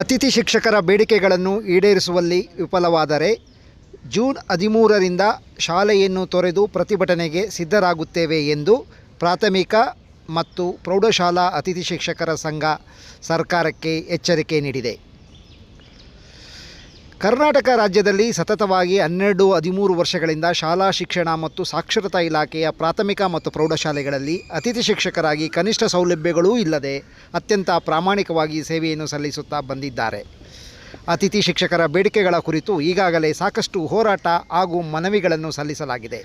ಅತಿಥಿ ಶಿಕ್ಷಕರ ಬೇಡಿಕೆಗಳನ್ನು ಈಡೇರಿಸುವಲ್ಲಿ ವಿಫಲವಾದರೆ ಜೂನ್ ಹದಿಮೂರರಿಂದ ಶಾಲೆಯನ್ನು ತೊರೆದು ಪ್ರತಿಭಟನೆಗೆ ಸಿದ್ಧರಾಗುತ್ತೇವೆ ಎಂದು ಪ್ರಾಥಮಿಕ ಮತ್ತು ಪ್ರೌಢಶಾಲಾ ಅತಿಥಿ ಶಿಕ್ಷಕರ ಸಂಘ ಸರ್ಕಾರಕ್ಕೆ ಎಚ್ಚರಿಕೆ ನೀಡಿದೆ. ಕರ್ನಾಟಕ ರಾಜ್ಯದಲ್ಲಿ ಸತತವಾಗಿ ಹನ್ನೆರಡು, ಹದಿಮೂರು ವರ್ಷಗಳಿಂದ ಶಾಲಾ ಶಿಕ್ಷಣ ಮತ್ತು ಸಾಕ್ಷರತಾ ಇಲಾಖೆಯ ಪ್ರಾಥಮಿಕ ಮತ್ತು ಪ್ರೌಢಶಾಲೆಗಳಲ್ಲಿ ಅತಿಥಿ ಶಿಕ್ಷಕರಾಗಿ ಕನಿಷ್ಠ ಸೌಲಭ್ಯಗಳೂ ಇಲ್ಲದೆ ಅತ್ಯಂತ ಪ್ರಾಮಾಣಿಕವಾಗಿ ಸೇವೆಯನ್ನು ಸಲ್ಲಿಸುತ್ತಾ ಬಂದಿದ್ದಾರೆ. ಅತಿಥಿ ಶಿಕ್ಷಕರ ಬೇಡಿಕೆಗಳ ಕುರಿತು ಈಗಾಗಲೇ ಸಾಕಷ್ಟು ಹೋರಾಟ ಹಾಗೂ ಮನವಿಗಳನ್ನು ಸಲ್ಲಿಸಲಾಗಿದೆ.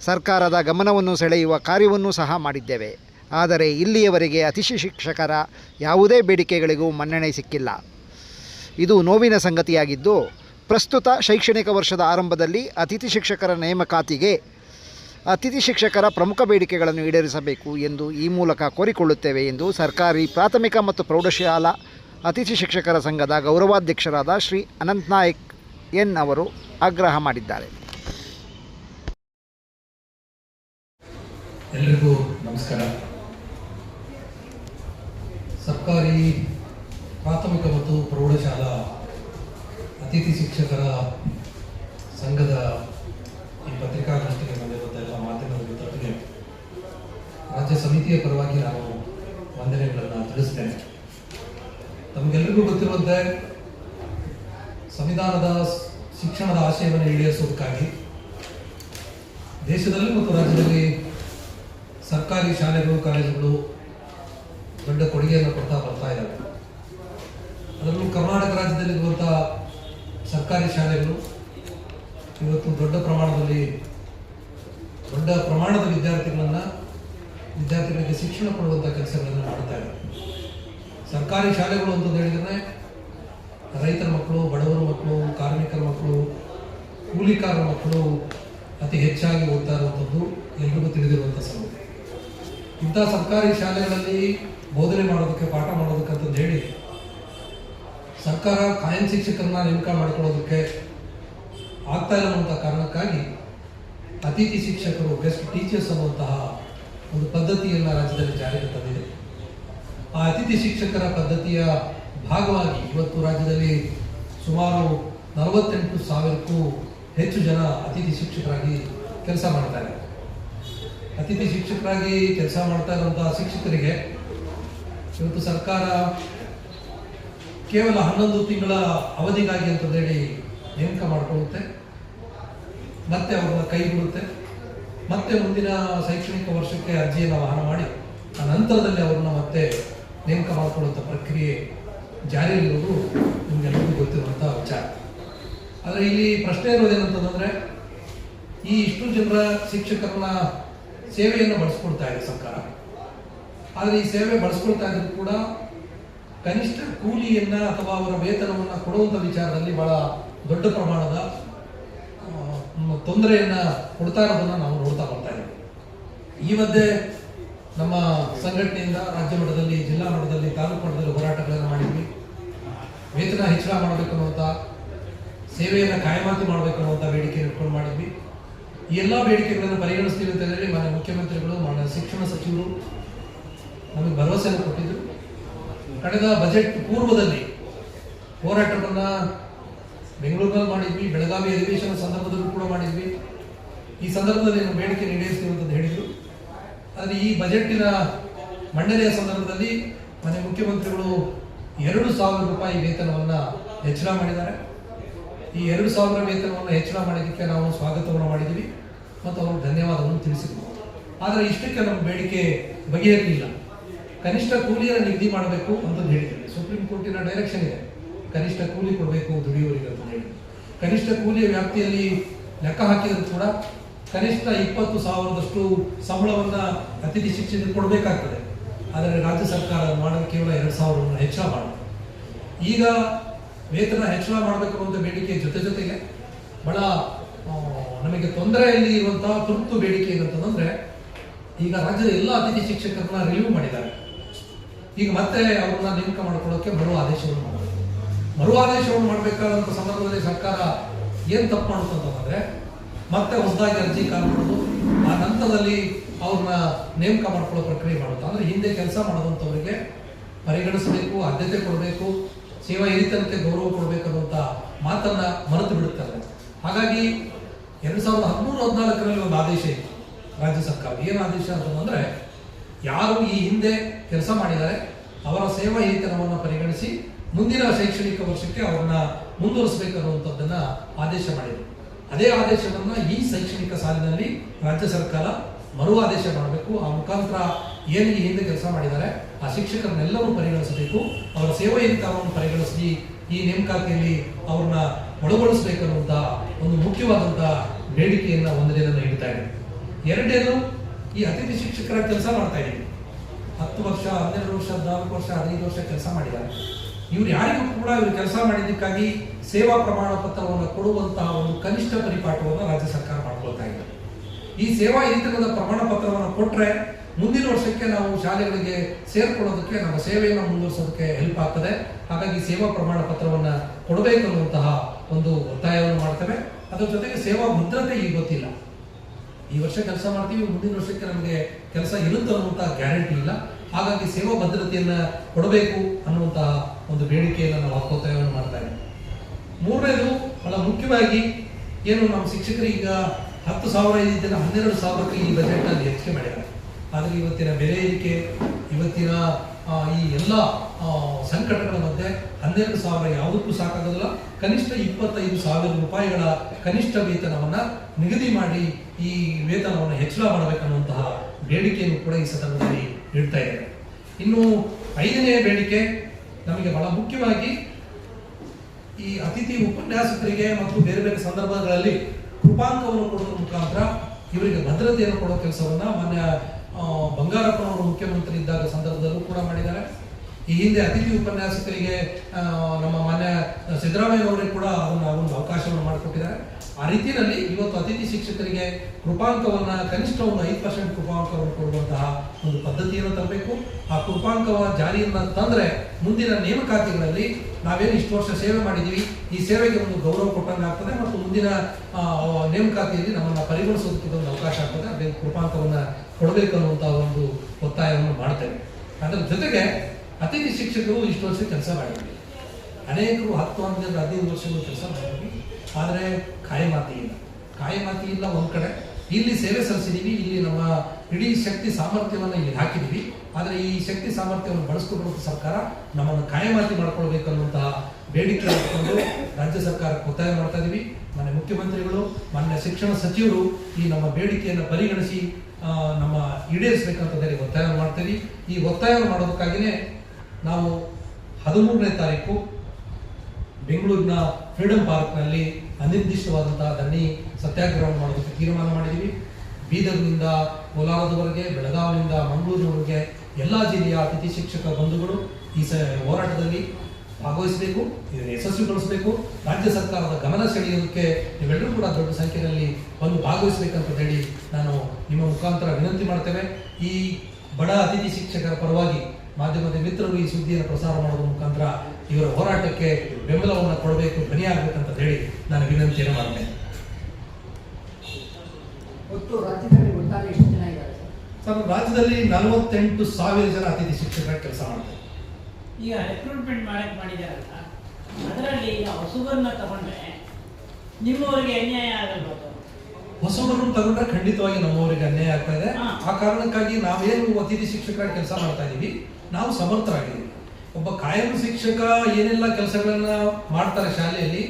ಸರ್ಕಾರದ ಗಮನವನ್ನು ಸೆಳೆಯುವ ಕಾರ್ಯವನ್ನೂ ಸಹ ಮಾಡಿದ್ದೇವೆ. ಆದರೆ ಇಲ್ಲಿಯವರೆಗೆ ಅತಿಥಿ ಶಿಕ್ಷಕರ ಯಾವುದೇ ಬೇಡಿಕೆಗಳಿಗೂ ಮನ್ನಣೆ ಸಿಕ್ಕಿಲ್ಲ. ಇದು ನೋವಿನ ಸಂಗತಿಯಾಗಿದ್ದು, ಪ್ರಸ್ತುತ ಶೈಕ್ಷಣಿಕ ವರ್ಷದ ಆರಂಭದಲ್ಲಿ ಅತಿಥಿ ಶಿಕ್ಷಕರ ನೇಮಕಾತಿಗೆ ಅತಿಥಿ ಶಿಕ್ಷಕರ ಪ್ರಮುಖ ಬೇಡಿಕೆಗಳನ್ನು ಈಡೇರಿಸಬೇಕು ಎಂದು ಈ ಮೂಲಕ ಕೋರಿಕೊಳ್ಳುತ್ತೇವೆ ಎಂದು ಸರ್ಕಾರಿ ಪ್ರಾಥಮಿಕ ಮತ್ತು ಪ್ರೌಢಶಾಲಾ ಅತಿಥಿ ಶಿಕ್ಷಕರ ಸಂಘದ ಗೌರವಾಧ್ಯಕ್ಷರಾದ ಶ್ರೀ ಅನಂತ್ ನಾಯಕ್ ಎನ್ ಅವರು ಆಗ್ರಹ ಮಾಡಿದ್ದಾರೆ. ಎಲ್ರಿಗೂ ನಮಸ್ಕಾರ. ಸರ್ಕಾರಿ ಪ್ರಾಥಮಿಕ ಮತ್ತು ಪ್ರೌಢಶಾಲಾ ಅತಿಥಿ ಶಿಕ್ಷಕರ ಸಂಘದ ಈ ಪತ್ರಿಕಾಗೋಷ್ಠಿಗೆ ಬಂದಿರುವಂಥ ಎಲ್ಲ ಮಾಧ್ಯಮದ ಮಿತ್ರರಿಗೆ ರಾಜ್ಯ ಸಮಿತಿಯ ಪರವಾಗಿ ನಾನು ವಂದನೆಗಳನ್ನು ತಿಳಿಸ್ತೇನೆ. ತಮಗೆಲ್ಲರಿಗೂ ಗೊತ್ತಿರುವಂತೆ ಸಂವಿಧಾನದ ಶಿಕ್ಷಣದ ಆಶಯವನ್ನು ಈಡೇರಿಸುವುದಕ್ಕಾಗಿ ದೇಶದಲ್ಲಿ ಮತ್ತು ರಾಜ್ಯದಲ್ಲಿ ಸರ್ಕಾರಿ ಶಾಲೆಗಳು, ಕಾಲೇಜುಗಳು ದೊಡ್ಡ ಕೊಡುಗೆಯನ್ನು ಕೊಡ್ತಾ ಬರ್ತಾ ಇದ್ದಾವೆ ಕರ್ನಾಟಕ ರಾಜ್ಯದಲ್ಲಿರುವಂಥ ಸರ್ಕಾರಿ ಶಾಲೆಗಳು ಇವತ್ತು ದೊಡ್ಡ ಪ್ರಮಾಣದಲ್ಲಿ, ದೊಡ್ಡ ಪ್ರಮಾಣದ ವಿದ್ಯಾರ್ಥಿಗಳನ್ನು, ವಿದ್ಯಾರ್ಥಿಗಳಿಗೆ ಶಿಕ್ಷಣ ಕೊಡುವಂಥ ಕೆಲಸಗಳನ್ನು ಮಾಡ್ತಾ ಸರ್ಕಾರಿ ಶಾಲೆಗಳು ಅಂತ ಹೇಳಿದ್ರೆ ರೈತರ ಮಕ್ಕಳು, ಬಡವರ ಮಕ್ಕಳು, ಕಾರ್ಮಿಕರ ಮಕ್ಕಳು, ಕೂಲಿಕಾರರ ಮಕ್ಕಳು ಅತಿ ಹೆಚ್ಚಾಗಿ ಓದ್ತಾ ಇರುವಂಥದ್ದು ಎಲ್ರಿಗೂ ತಿಳಿದಿರುವಂಥ ಸಂಗತಿ. ಇಂಥ ಸರ್ಕಾರಿ ಶಾಲೆಗಳಲ್ಲಿ ಬೋಧನೆ ಮಾಡೋದಕ್ಕೆ, ಪಾಠ ಮಾಡೋದಕ್ಕೆ ಅಂತಂದು ಹೇಳಿ ಸರ್ಕಾರ ಕಾಯಂ ಶಿಕ್ಷಕರನ್ನ ನೇಮಕ ಮಾಡಿಕೊಳ್ಳೋದಕ್ಕೆ ಆಗ್ತಾ ಇರುವಂಥ ಕಾರಣಕ್ಕಾಗಿ ಅತಿಥಿ ಶಿಕ್ಷಕರು ಬೆಸ್ಟ್ ಟೀಚರ್ಸ್ ಅನ್ನುವಂತಹ ಒಂದು ಪದ್ಧತಿಯನ್ನು ರಾಜ್ಯದಲ್ಲಿ ಜಾರಿಗೆ ತಂದಿದೆ. ಆ ಅತಿಥಿ ಶಿಕ್ಷಕರ ಪದ್ಧತಿಯ ಭಾಗವಾಗಿ ಇವತ್ತು ರಾಜ್ಯದಲ್ಲಿ ಸುಮಾರು ನಲವತ್ತೆಂಟು ಸಾವಿರಕ್ಕೂ ಹೆಚ್ಚು ಜನ ಅತಿಥಿ ಶಿಕ್ಷಕರಾಗಿ ಕೆಲಸ ಮಾಡ್ತಾರೆ ಅತಿಥಿ ಶಿಕ್ಷಕರಾಗಿ ಕೆಲಸ ಮಾಡ್ತಾ ಇರುವಂತಹ ಶಿಕ್ಷಕರಿಗೆ ಇವತ್ತು ಸರ್ಕಾರ ಕೇವಲ ಹನ್ನೊಂದು ತಿಂಗಳ ಅವಧಿಗಾಗಿ ಅಂತಂದೇಳಿ ನೇಮಕ ಮಾಡಿಕೊಳ್ಳುತ್ತೆ. ಮತ್ತೆ ಅವ್ರನ್ನ ಕೈ ಬಿಡುತ್ತೆ. ಮತ್ತೆ ಮುಂದಿನ ಶೈಕ್ಷಣಿಕ ವರ್ಷಕ್ಕೆ ಅರ್ಜಿಯನ್ನು ಆಹ್ವಾನ ಮಾಡಿ, ಆ ನಂತರದಲ್ಲಿ ಅವ್ರನ್ನ ಮತ್ತೆ ನೇಮಕ ಮಾಡಿಕೊಳ್ಳುವಂಥ ಪ್ರಕ್ರಿಯೆ ಜಾರಿಯಲ್ಲಿರುವುದು ನಿಮಗೆಲ್ಲರಿಗೂ ಗೊತ್ತಿರುವಂಥ ವಿಚಾರ. ಆದರೆ ಇಲ್ಲಿ ಪ್ರಶ್ನೆ ಇರೋದೇನಂತಂದ್ರೆ ಈ ಇಷ್ಟು ಜನರ ಶಿಕ್ಷಕರನ್ನ ಸೇವೆಯನ್ನು ಬಳಸ್ಕೊಳ್ತಾ ಇದೆ ಸರ್ಕಾರ. ಆದರೆ ಈ ಸೇವೆ ಬಳಸ್ಕೊಳ್ತಾ ಇದ್ರು ಕೂಡ ಕನಿಷ್ಠ ಕೂಲಿಯನ್ನ ಅಥವಾ ಅವರ ವೇತನವನ್ನು ಕೊಡುವಂಥ ವಿಚಾರದಲ್ಲಿ ಬಹಳ ದೊಡ್ಡ ಪ್ರಮಾಣದ ತೊಂದರೆಯನ್ನು ಕೊಡ್ತಾ ಇರೋದನ್ನ ನಾವು ನೋಡ್ತಾ ಬರ್ತಾ ಇದ್ದೀವಿ. ಈ ಮಧ್ಯೆ ನಮ್ಮ ಸಂಘಟನೆಯಿಂದ ರಾಜ್ಯ ಮಟ್ಟದಲ್ಲಿ, ಜಿಲ್ಲಾ ಮಟ್ಟದಲ್ಲಿ, ತಾಲೂಕು ಮಟ್ಟದಲ್ಲಿ ಹೋರಾಟಗಳನ್ನು ಮಾಡಿದ್ವಿ. ವೇತನ ಹೆಚ್ಚಳ ಮಾಡಬೇಕು ಅನ್ನುವಂಥ ಸೇವೆಯನ್ನು ಕಾಯಮಾತಿ ಮಾಡಬೇಕು ಅನ್ನುವಂಥ ಬೇಡಿಕೆ ಇಟ್ಕೊಂಡು ಮಾಡಿದ್ವಿ. ಈ ಎಲ್ಲ ಬೇಡಿಕೆಗಳನ್ನು ಪರಿಗಣಿಸ್ತೀವಿ ಅಂತ ಹೇಳಿ ಮಾನ್ಯ ಮುಖ್ಯಮಂತ್ರಿಗಳು, ಮಾನ್ಯ ಶಿಕ್ಷಣ ಸಚಿವರು ನಮಗೆ ಭರವಸೆಯನ್ನು ಕೊಟ್ಟಿದ್ರು. ಕಳೆದ ಬಜೆಟ್ ಪೂರ್ವದಲ್ಲಿ ಹೋರಾಟವನ್ನು ಬೆಂಗಳೂರಿನಲ್ಲಿ ಮಾಡಿದ್ವಿ, ಬೆಳಗಾವಿ ಅಧಿವೇಶನ ಸಂದರ್ಭದಲ್ಲೂ ಕೂಡ ಮಾಡಿದ್ವಿ. ಈ ಸಂದರ್ಭದಲ್ಲಿ ನಾವು ಬೇಡಿಕೆ ಈಡೇರಿಸ್ತೀವಿ ಅಂತ ಹೇಳಿದ್ರು. ಆದರೆ ಈ ಬಜೆಟ್ಟಿನ ಮಂಡನೆಯ ಸಂದರ್ಭದಲ್ಲಿ ಮನೆ ಮುಖ್ಯಮಂತ್ರಿಗಳು ಎರಡು ಸಾವಿರ ರೂಪಾಯಿ ವೇತನವನ್ನು ಹೆಚ್ಚಳ ಮಾಡಿದ್ದಾರೆ. ಈ ಎರಡು ಸಾವಿರ ವೇತನವನ್ನು ಹೆಚ್ಚಳ ಮಾಡೋದಕ್ಕೆ ನಾವು ಸ್ವಾಗತವನ್ನು ಮಾಡಿದ್ದೀವಿ ಮತ್ತು ಅವರು ಧನ್ಯವಾದವನ್ನು ತಿಳಿಸಿದ್ವಿ ಆದರೆ ಇಷ್ಟಕ್ಕೆ ನಮ್ಮ ಬೇಡಿಕೆ ಬಗೆಹರಿಲಿಲ್ಲ ಕನಿಷ್ಠ ಕೂಲಿಯನ್ನು ನಿಗದಿ ಮಾಡಬೇಕು ಅಂತ ಹೇಳಿದ್ದಾರೆ. ಸುಪ್ರೀಂ ಕೋರ್ಟಿನ ಡೈರೆಕ್ಷನ್ ಇದೆ. ಕನಿಷ್ಠ ಕೂಲಿ ಕೊಡಬೇಕು ದುಡಿಯುವವರಿಗೆ ಅಂತ ಹೇಳಿ ಕನಿಷ್ಠ ಕೂಲಿಯ ವ್ಯಾಪ್ತಿಯಲ್ಲಿ ಲೆಕ್ಕ ಹಾಕಿದ್ರು ಕೂಡ ಕನಿಷ್ಠ ಇಪ್ಪತ್ತು ಸಾವಿರದಷ್ಟು ಸಂಬಳವನ್ನ ಅತಿಥಿ ಶಿಕ್ಷಕರಿಗೆ ಕೊಡಬೇಕಾಗ್ತದೆ. ಆದರೆ ರಾಜ್ಯ ಸರ್ಕಾರ ಮಾಡೋದು ಕೇವಲ ಎರಡು ಸಾವಿರವನ್ನು ಹೆಚ್ಚಳ ಮಾಡಿದೆ. ಈಗ ವೇತನ ಹೆಚ್ಚಳ ಮಾಡಬೇಕು ಅಂತ ಬೇಡಿಕೆ ಜೊತೆ ಜೊತೆಗೆ ಬಹಳ ನಮಗೆ ತೊಂದರೆಯಲ್ಲಿ ಇರುವಂತಹ ತುರ್ತು ಬೇಡಿಕೆ ಏನಂತಂದ್ರೆ ಈಗ ರಾಜ್ಯದ ಎಲ್ಲ ಅತಿಥಿ ಶಿಕ್ಷಕರನ್ನ ರಿಲೀವ್ ಮಾಡಿದ್ದಾರೆ. ಈಗ ಮತ್ತೆ ಅವ್ರನ್ನ ನೇಮಕ ಮಾಡ್ಕೊಳ್ಳೋಕೆ ಮರು ಆದೇಶವನ್ನು ಮಾಡಬೇಕು. ಮರು ಆದೇಶವನ್ನು ಮಾಡಬೇಕಾದಂತ ಸಂದರ್ಭದಲ್ಲಿ ಸರ್ಕಾರ ಏನ್ ತಪ್ಪು ಮಾಡುತ್ತೆ ಅಂತಂದ್ರೆ ಮತ್ತೆ ಹೊಸದಾಗಿ ಅರ್ಜಿ ಕಾಲ್ಬಿಡೋದು ಆ ನಂತರದಲ್ಲಿ ಅವ್ರನ್ನ ನೇಮಕ ಮಾಡ್ಕೊಳ್ಳೋ ಪ್ರಕ್ರಿಯೆ ಮಾಡುತ್ತೆ. ಅಂದ್ರೆ ಹಿಂದೆ ಕೆಲಸ ಮಾಡೋದಂಥವ್ರಿಗೆ ಪರಿಗಣಿಸಬೇಕು, ಆದ್ಯತೆ ಕೊಡಬೇಕು, ಸೇವಾ ಇರಿತಂತೆ ಗೌರವ ಕೊಡಬೇಕನ್ನುವಂತ ಮಾತನ್ನ ಮರೆತು ಬಿಡುತ್ತಾರೆ ಹಾಗಾಗಿ ಎರಡು ಸಾವಿರದ ಹದಿಮೂರು ಹದಿನಾಲ್ಕರಲ್ಲಿ ಒಂದು ಆದೇಶ ಇತ್ತು ರಾಜ್ಯ ಸರ್ಕಾರ. ಏನು ಆದೇಶ ಅಂತಂದ್ರೆ ಯಾರು ಈ ಹಿಂದೆ ಕೆಲಸ ಮಾಡಿದ್ದಾರೆ ಅವರ ಸೇವಾ ಏತನವನ್ನು ಪರಿಗಣಿಸಿ ಮುಂದಿನ ಶೈಕ್ಷಣಿಕ ವರ್ಷಕ್ಕೆ ಅವರನ್ನ ಮುಂದುವರಿಸಬೇಕನ್ನುವಂಥದ್ದನ್ನ ಆದೇಶ ಮಾಡಿದರು. ಅದೇ ಆದೇಶವನ್ನು ಈ ಶೈಕ್ಷಣಿಕ ಸಾಲಿನಲ್ಲಿ ರಾಜ್ಯ ಸರ್ಕಾರ ಮರು ಆದೇಶ ಮಾಡಬೇಕು. ಆ ಮುಖಾಂತರ ಏನು ಈ ಹಿಂದೆ ಕೆಲಸ ಮಾಡಿದ್ದಾರೆ, ಆ ಶಿಕ್ಷಕರನ್ನೆಲ್ಲರೂ ಪರಿಗಣಿಸಬೇಕು. ಅವರ ಸೇವಾ ಏತನವನ್ನು ಪರಿಗಣಿಸಿ ಈ ನೇಮಕಾತಿಯಲ್ಲಿ ಅವ್ರನ್ನ ಒಳಗೊಳಿಸಬೇಕನ್ನುವಂತಹ ಒಂದು ಮುಖ್ಯವಾದಂತಹ ಬೇಡಿಕೆಯನ್ನ ಒಂದನೇದನ್ನ ಇಡ್ತಾ ಇದೆ ಎರಡನೇದು, ಈ ಅತಿಥಿ ಶಿಕ್ಷಕರ ಕೆಲಸ ಮಾಡ್ತಾ ಇದ್ದೀವಿ ಹತ್ತು ವರ್ಷ, ಹನ್ನೆರಡು ವರ್ಷ, ಹದಿನಾಲ್ಕು ವರ್ಷ, ಹದಿನೈದು ವರ್ಷ ಕೆಲಸ ಮಾಡಿದ್ದಾರೆ. ಇವ್ರು ಯಾರಿಗೂ ಕೂಡ ಇವರು ಕೆಲಸ ಮಾಡಿದ್ದಕ್ಕಾಗಿ ಸೇವಾ ಪ್ರಮಾಣ ಪತ್ರವನ್ನು ಕೊಡುವಂತಹ ಒಂದು ಕನಿಷ್ಠ ಪರಿಪಾಠವನ್ನು ರಾಜ್ಯ ಸರ್ಕಾರ ಮಾಡ್ಕೊಳ್ತಾ ಇದೆ. ಈ ಸೇವಾ ಹಿರಿತನದ ಪ್ರಮಾಣ ಪತ್ರವನ್ನು ಕೊಟ್ಟರೆ ಮುಂದಿನ ವರ್ಷಕ್ಕೆ ನಾವು ಶಾಲೆಗಳಿಗೆ ಸೇರ್ಕೊಳ್ಳೋದಕ್ಕೆ, ನಮ್ಮ ಸೇವೆಯನ್ನು ಮುಂದುವರಿಸೋದಕ್ಕೆ ಹೆಲ್ಪ್ ಆಗ್ತದೆ. ಹಾಗಾಗಿ ಸೇವಾ ಪ್ರಮಾಣ ಪತ್ರವನ್ನು ಕೊಡಬೇಕು ಅನ್ನುವಂತಹ ಒಂದು ಒತ್ತಾಯವನ್ನು ಮಾಡ್ತೇವೆ. ಅದರ ಜೊತೆಗೆ ಸೇವಾ ಭದ್ರತೆ ಈಗ ಗೊತ್ತಿಲ್ಲ. ಈ ವರ್ಷ ಕೆಲಸ ಮಾಡ್ತೀವಿ, ಮುಂದಿನ ವರ್ಷಕ್ಕೆ ನಮಗೆ ಕೆಲಸ ಇರುತ್ತೆ ಅನ್ನುವಂಥ ಗ್ಯಾರಂಟಿ ಇಲ್ಲ. ಹಾಗಾಗಿ ಸೇವಾ ಭದ್ರತೆಯನ್ನ ಕೊಡಬೇಕು ಅನ್ನುವಂತಹ ಒಂದು ಬೇಡಿಕೆಯನ್ನು ನಾವು ಒತ್ತಾಯವನ್ನು ಮಾಡ್ತಾ ಇದ್ದೀವಿ. ಮೂರನೇದು ಬಹಳ ಮುಖ್ಯವಾಗಿ ಏನು ನಮ್ಮ ಶಿಕ್ಷಕರು ಈಗ ಹತ್ತು ಸಾವಿರ ಇದ್ದಿದ್ದನ್ನು ಹನ್ನೆರಡು ಸಾವಿರಕ್ಕೆ ಈ ಬಜೆಟ್ನಲ್ಲಿ ಹೆಚ್ಚಿಗೆ ಮಾಡಿದ್ದಾರೆ. ಆದರೆ ಇವತ್ತಿನ ಬೆಲೆ ಏರಿಕೆ, ಇವತ್ತಿನ ಈ ಎಲ್ಲ ಸಂಕಟಗಳ ಮಧ್ಯೆ ಹನ್ನೆರಡು ಸಾವಿರ ಯಾವುದಕ್ಕೂ ಸಾಕಾಗೋದಿಲ್ಲ. ಕನಿಷ್ಠ ಇಪ್ಪತ್ತೈದು ಸಾವಿರ ರೂಪಾಯಿಗಳ ಕನಿಷ್ಠ ವೇತನವನ್ನ ನಿಗದಿ ಮಾಡಿ ಈ ವೇತನವನ್ನು ಹೆಚ್ಚಳ ಮಾಡಬೇಕನ್ನುವಂತಹ ಬೇಡಿಕೆಯನ್ನು ಕೂಡ ಈ ಸಂದರ್ಭದಲ್ಲಿ ಇಡ್ತಾ ಇದ್ದಾರೆ ಇನ್ನು ಐದನೇ ಬೇಡಿಕೆ ನಮಗೆ ಬಹಳ ಮುಖ್ಯವಾಗಿ ಈ ಅತಿಥಿ ಉಪನ್ಯಾಸಕರಿಗೆ ಮತ್ತು ಬೇರೆ ಬೇರೆ ಸಂದರ್ಭಗಳಲ್ಲಿ ಕೃಪಾಂಕವನ್ನು ಕೊಡುವ ಮುಖಾಂತರ ಇವರಿಗೆ ಭದ್ರತೆಯನ್ನು ಕೊಡೋ ಕೆಲಸವನ್ನ ಮೊನ್ನೆ ಬಂಗಾರಪ್ಪನವರು ಮುಖ್ಯಮಂತ್ರಿ ಇದ್ದಾಗ ಸಂದರ್ಭದಲ್ಲೂ ಕೂಡ ಮಾಡಿದ್ದಾರೆ. ಈ ಹಿಂದೆ ಅತಿಥಿ ಉಪನ್ಯಾಸಕರಿಗೆ ನಮ್ಮ ನಮ್ಮ ಮಾನ್ಯ ಸಿದ್ದರಾಮಯ್ಯನವರಿಗೆ ಕೂಡ ಅದನ್ನು ಒಂದು ಅವಕಾಶವನ್ನು ಮಾಡಿಕೊಟ್ಟಿದ್ದಾರೆ. ಆ ರೀತಿಯಲ್ಲಿ ಇವತ್ತು ಅತಿಥಿ ಶಿಕ್ಷಕರಿಗೆ ಕೃಪಾಂಕವನ್ನ, ಕನಿಷ್ಠ ಒಂದು ಐದು ಪರ್ಸೆಂಟ್ ಕೃಪಾಂಕವನ್ನು ಕೊಡುವಂತಹ ಒಂದು ಪದ್ಧತಿಯನ್ನು ತರಬೇಕು. ಆ ಕೃಪಾಂಕವ ಜಾರಿಯನ್ನು ತಂದ್ರೆ ಮುಂದಿನ ನೇಮಕಾತಿಗಳಲ್ಲಿ ನಾವೇನು ಇಷ್ಟು ವರ್ಷ ಸೇವೆ ಮಾಡಿದೀವಿ, ಈ ಸೇವೆಗೆ ಒಂದು ಗೌರವ ಕೊಟ್ಟಂಗೆ ಆಗ್ತದೆ ಮತ್ತು ಮುಂದಿನ ನೇಮಕಾತಿಯಲ್ಲಿ ನಮ್ಮನ್ನ ಪರಿಗಣಿಸೋದಕ್ಕೆ ಒಂದು ಅವಕಾಶ ಆಗ್ತದೆ. ಅದೇ ಕೃಪಾಂಕವನ್ನ ಕೊಡಬೇಕು ಅನ್ನುವಂಥ ಒಂದು ಒತ್ತಾಯವನ್ನು ಮಾಡ್ತೇವೆ. ಅದರ ಜೊತೆಗೆ ಅತಿಥಿ ಶಿಕ್ಷಕರು ಇಷ್ಟು ವರ್ಷ ಕೆಲಸ ಮಾಡಿದ್ವಿ. ಅನೇಕರು ಹತ್ತು ಹನ್ನೆರಡು ಹದಿನೈದು ವರ್ಷಗಳು ಕೆಲಸ ಮಾಡಿದ್ವಿ. ಆದರೆ ಕಾಯಮಾತಿ ಇಲ್ಲ. ಕಾಯಮಾತಿ ಇಲ್ಲ ಒಂದು ಕಡೆ. ಇಲ್ಲಿ ಸೇವೆ ಸಲ್ಲಿಸಿದೀವಿ. ಇಲ್ಲಿ ನಮ್ಮ ಇಡೀ ಶಕ್ತಿ ಸಾಮರ್ಥ್ಯವನ್ನು ಇಲ್ಲಿ ಹಾಕಿದ್ದೀವಿ ಆದರೆ ಈ ಶಕ್ತಿ ಸಾಮರ್ಥ್ಯವನ್ನು ಬಳಸ್ಕೊಂಡು ಸರ್ಕಾರ ನಮ್ಮನ್ನು ಕಾಯಮಾತಿ ಮಾಡ್ಕೊಳ್ಬೇಕನ್ನುವಂತಹ ಬೇಡಿಕೆ ಇಟ್ಕೊಂಡು ರಾಜ್ಯ ಸರ್ಕಾರಕ್ಕೆ ಒತ್ತಾಯ ಮಾಡ್ತಾ ಇದ್ದೀವಿ ಮಾನ್ಯ ಮುಖ್ಯಮಂತ್ರಿಗಳು, ಮಾನ್ಯ ಶಿಕ್ಷಣ ಸಚಿವರು ಈ ನಮ್ಮ ಬೇಡಿಕೆಯನ್ನು ಪರಿಗಣಿಸಿ ನಮ್ಮ ಈಡೇರಿಸಬೇಕಂತದಲ್ಲಿ ಒತ್ತಾಯ ಮಾಡ್ತೀವಿ ಈ ಒತ್ತಾಯ ಮಾಡೋದಕ್ಕಾಗಿನೇ ನಾವು ಹದಿಮೂರನೇ ತಾರೀಕು ಬೆಂಗಳೂರಿನ ಫ್ರೀಡಂ ಪಾರ್ಕ್ನಲ್ಲಿ ಅನಿರ್ದಿಷ್ಟವಾದಂತಹ ಧರಣಿ ಸತ್ಯಾಗ್ರಹವನ್ನು ಮಾಡೋದಕ್ಕೆ ತೀರ್ಮಾನ ಮಾಡಿದ್ದೀವಿ. ಬೀದರ್ನಿಂದ ಕೋಲಾರದವರೆಗೆ, ಬೆಳಗಾವಿಯಿಂದ ಮಂಗಳೂರಿನವರೆಗೆ ಎಲ್ಲ ಜಿಲ್ಲೆಯ ಅತಿಥಿ ಶಿಕ್ಷಕ ಬಂಧುಗಳು ಈ ಸ ಹೋರಾಟದಲ್ಲಿ ಭಾಗವಹಿಸಬೇಕು, ಇದನ್ನು ಯಶಸ್ವಿಗೊಳಿಸಬೇಕು. ರಾಜ್ಯ ಸರ್ಕಾರದ ಗಮನ ಸೆಳೆಯೋದಕ್ಕೆ ನೀವೆಲ್ಲರೂ ಕೂಡ ದೊಡ್ಡ ಸಂಖ್ಯೆಯಲ್ಲಿ ಬಂದು ಭಾಗವಹಿಸಬೇಕಂತ ಹೇಳಿ ನಾನು ನಿಮ್ಮ ಮುಖಾಂತರ ವಿನಂತಿ ಮಾಡ್ತೇವೆ. ಈ ಬಡ ಅತಿಥಿ ಶಿಕ್ಷಕರ ಪರವಾಗಿ ಮಾಧ್ಯಮದ ಮಿತ್ರರು ಈ ಸುದ್ದಿಯನ್ನು ಪ್ರಸಾರ ಮಾಡುವ ಮುಖಾಂತರ ಇವರ ಹೋರಾಟಕ್ಕೆ ಬೆಂಬಲವನ್ನು ಕೊಡಬೇಕು ಧ್ವನಿಯಾಗಬೇಕಂತ ಹೇಳಿ ನಾನು ವಿನಂತಿಯನ್ನು ಮಾಡ್ತೇನೆ. ಒಟ್ಟು ರಾಜ್ಯದಲ್ಲಿ ಒಟ್ಟಾರೆ ಎಷ್ಟು ಜನ ಇದ್ದಾರೆ ಸರ್? ರಾಜ್ಯದಲ್ಲಿ ನಲವತ್ತೆಂಟು ಸಾವಿರ ಜನ ಅತಿಥಿ ಶಿಕ್ಷಕರ ಕೆಲಸ ಮಾಡ್ತಾರೆ. ಈಗ ರೆಕ್ರೂಟ್ಮೆಂಟ್ ಮಾಡಕ್ ಮಾಡಿದಾರಲ್ಲ ಅದರಲ್ಲಿ ಈಗ ಹೊಸಬರನ್ನ ತಗೊಂಡ್ರೆ ನಿಮ್ಮವರಿಗೆ ಅನ್ಯಾಯ ಆಗಲ್ವಾ ಅದು? ಹೊಸಬರನ್ನು ತಗೊಂಡ್ರೆ ಖಂಡಿತವಾಗಿ ನಮ್ಮವರಿಗೆ ಅನ್ಯಾಯ ಆಗ್ತಾ ಇದೆ ಆ ಕಾರಣಕ್ಕಾಗಿ ನಾವೇನು ಅತಿಥಿ ಶಿಕ್ಷಕರ ಕೆಲಸ ಮಾಡ್ತಾ ಇದೀವಿ ನಾವು ಸಮರ್ಥರಾಗಿದ್ದೀವಿ. ಒಬ್ಬ ಕಾಯಂ ಶಿಕ್ಷಕ ಏನೆಲ್ಲ ಕೆಲಸಗಳನ್ನ ಮಾಡ್ತಾರೆ ಶಾಲೆಯಲ್ಲಿ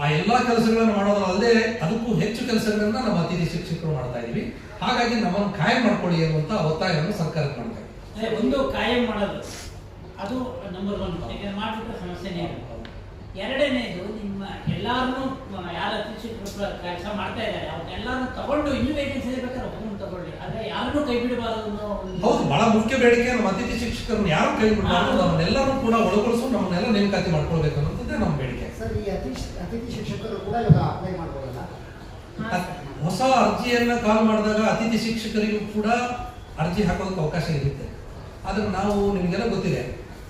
ಆ ಎಲ್ಲಾ ಕೆಲಸಗಳನ್ನು ಮಾಡೋದಲ್ಲದೆ ಅದಕ್ಕೂ ಹೆಚ್ಚು ಕೆಲಸಗಳನ್ನ ನಮ್ಮ ಅತಿಥಿ ಶಿಕ್ಷಕರು ಮಾಡ್ತಾ ಇದೀವಿ ಹಾಗಾಗಿ ನಮ್ಮನ್ನು ಕಾಯಂ ಮಾಡ್ಕೊಳ್ಳಿ ಅನ್ನುವಂತ ಒತ್ತಾಯವನ್ನು ಸರ್ಕಾರಕ್ಕೆ ಮಾಡ್ತಾ ಇದ್ದೀವಿ. ಒಂದು ಕಾಯಂ ಮಾಡೋದು ಅದು ನಂಬರ್ ಒನ್ ಮಾಡಿಬಿಟ್ರೆ ಸಮಸ್ಯೆನೇ ಎರಡನೇದು ನಿಮ್ಮ ಎಲ್ಲಾರನ್ನೂ ಯಾರು ಅತಿಥಿ ಕೆಲಸ ಮಾಡ್ತಾ ಇದ್ದಾರೆ ಅವ್ರೆಲ್ಲಾರು ತಗೊಂಡು ಇನ್ನು ವೇಕೆನ್ಸಿ ಬೇಕಾದ್ರೆ ಒಬ್ಬರು ತಗೊಳ್ಳಿ. ಆದ್ರೆ ಯಾರನ್ನೂ ಕೈ ಬಿಡಬಾರದು ಅನ್ನೋ ಹೌದು ಬಹಳ ಮುಖ್ಯ ಬೇಡಿಕೆ ನಮ್ಮ ಅತಿಥಿ ಶಿಕ್ಷಕರನ್ನ ಯಾರು ಕೈ ಬಿಡಬಾರದು ನಮ್ಮನ್ನೆಲ್ಲರೂ ಕೂಡ ಒಳಗೊಳಿಸು ನಮ್ಮನ್ನೆಲ್ಲ ನೇಮಕಾತಿ ಮಾಡ್ಕೊಳ್ಬೇಕು ಅನ್ನೋದೇ ನಮ್ಮ ಬೇಡಿಕೆ. ಸರ್ ಈ ಅತಿ ಅತಿಥಿ ಶಿಕ್ಷಕರು ಕೂಡ ಇವಾಗ ಅಪ್ಲೈ ಮಾಡ್ಬೋದಲ್ಲ? ಅದ್- ಹೊಸ ಅರ್ಜಿಯನ್ನ ಕಾಲ್ ಮಾಡಿದಾಗ ಅತಿಥಿ ಶಿಕ್ಷಕರಿಗೂ ಕೂಡ ಅರ್ಜಿ ಹಾಕೋದಕ್ಕೆ ಅವಕಾಶ ಇರುತ್ತೆ. ಆದ್ರೆ ನಾವು ನಿಮಗೆಲ್ಲ ಗೊತ್ತಿದೆ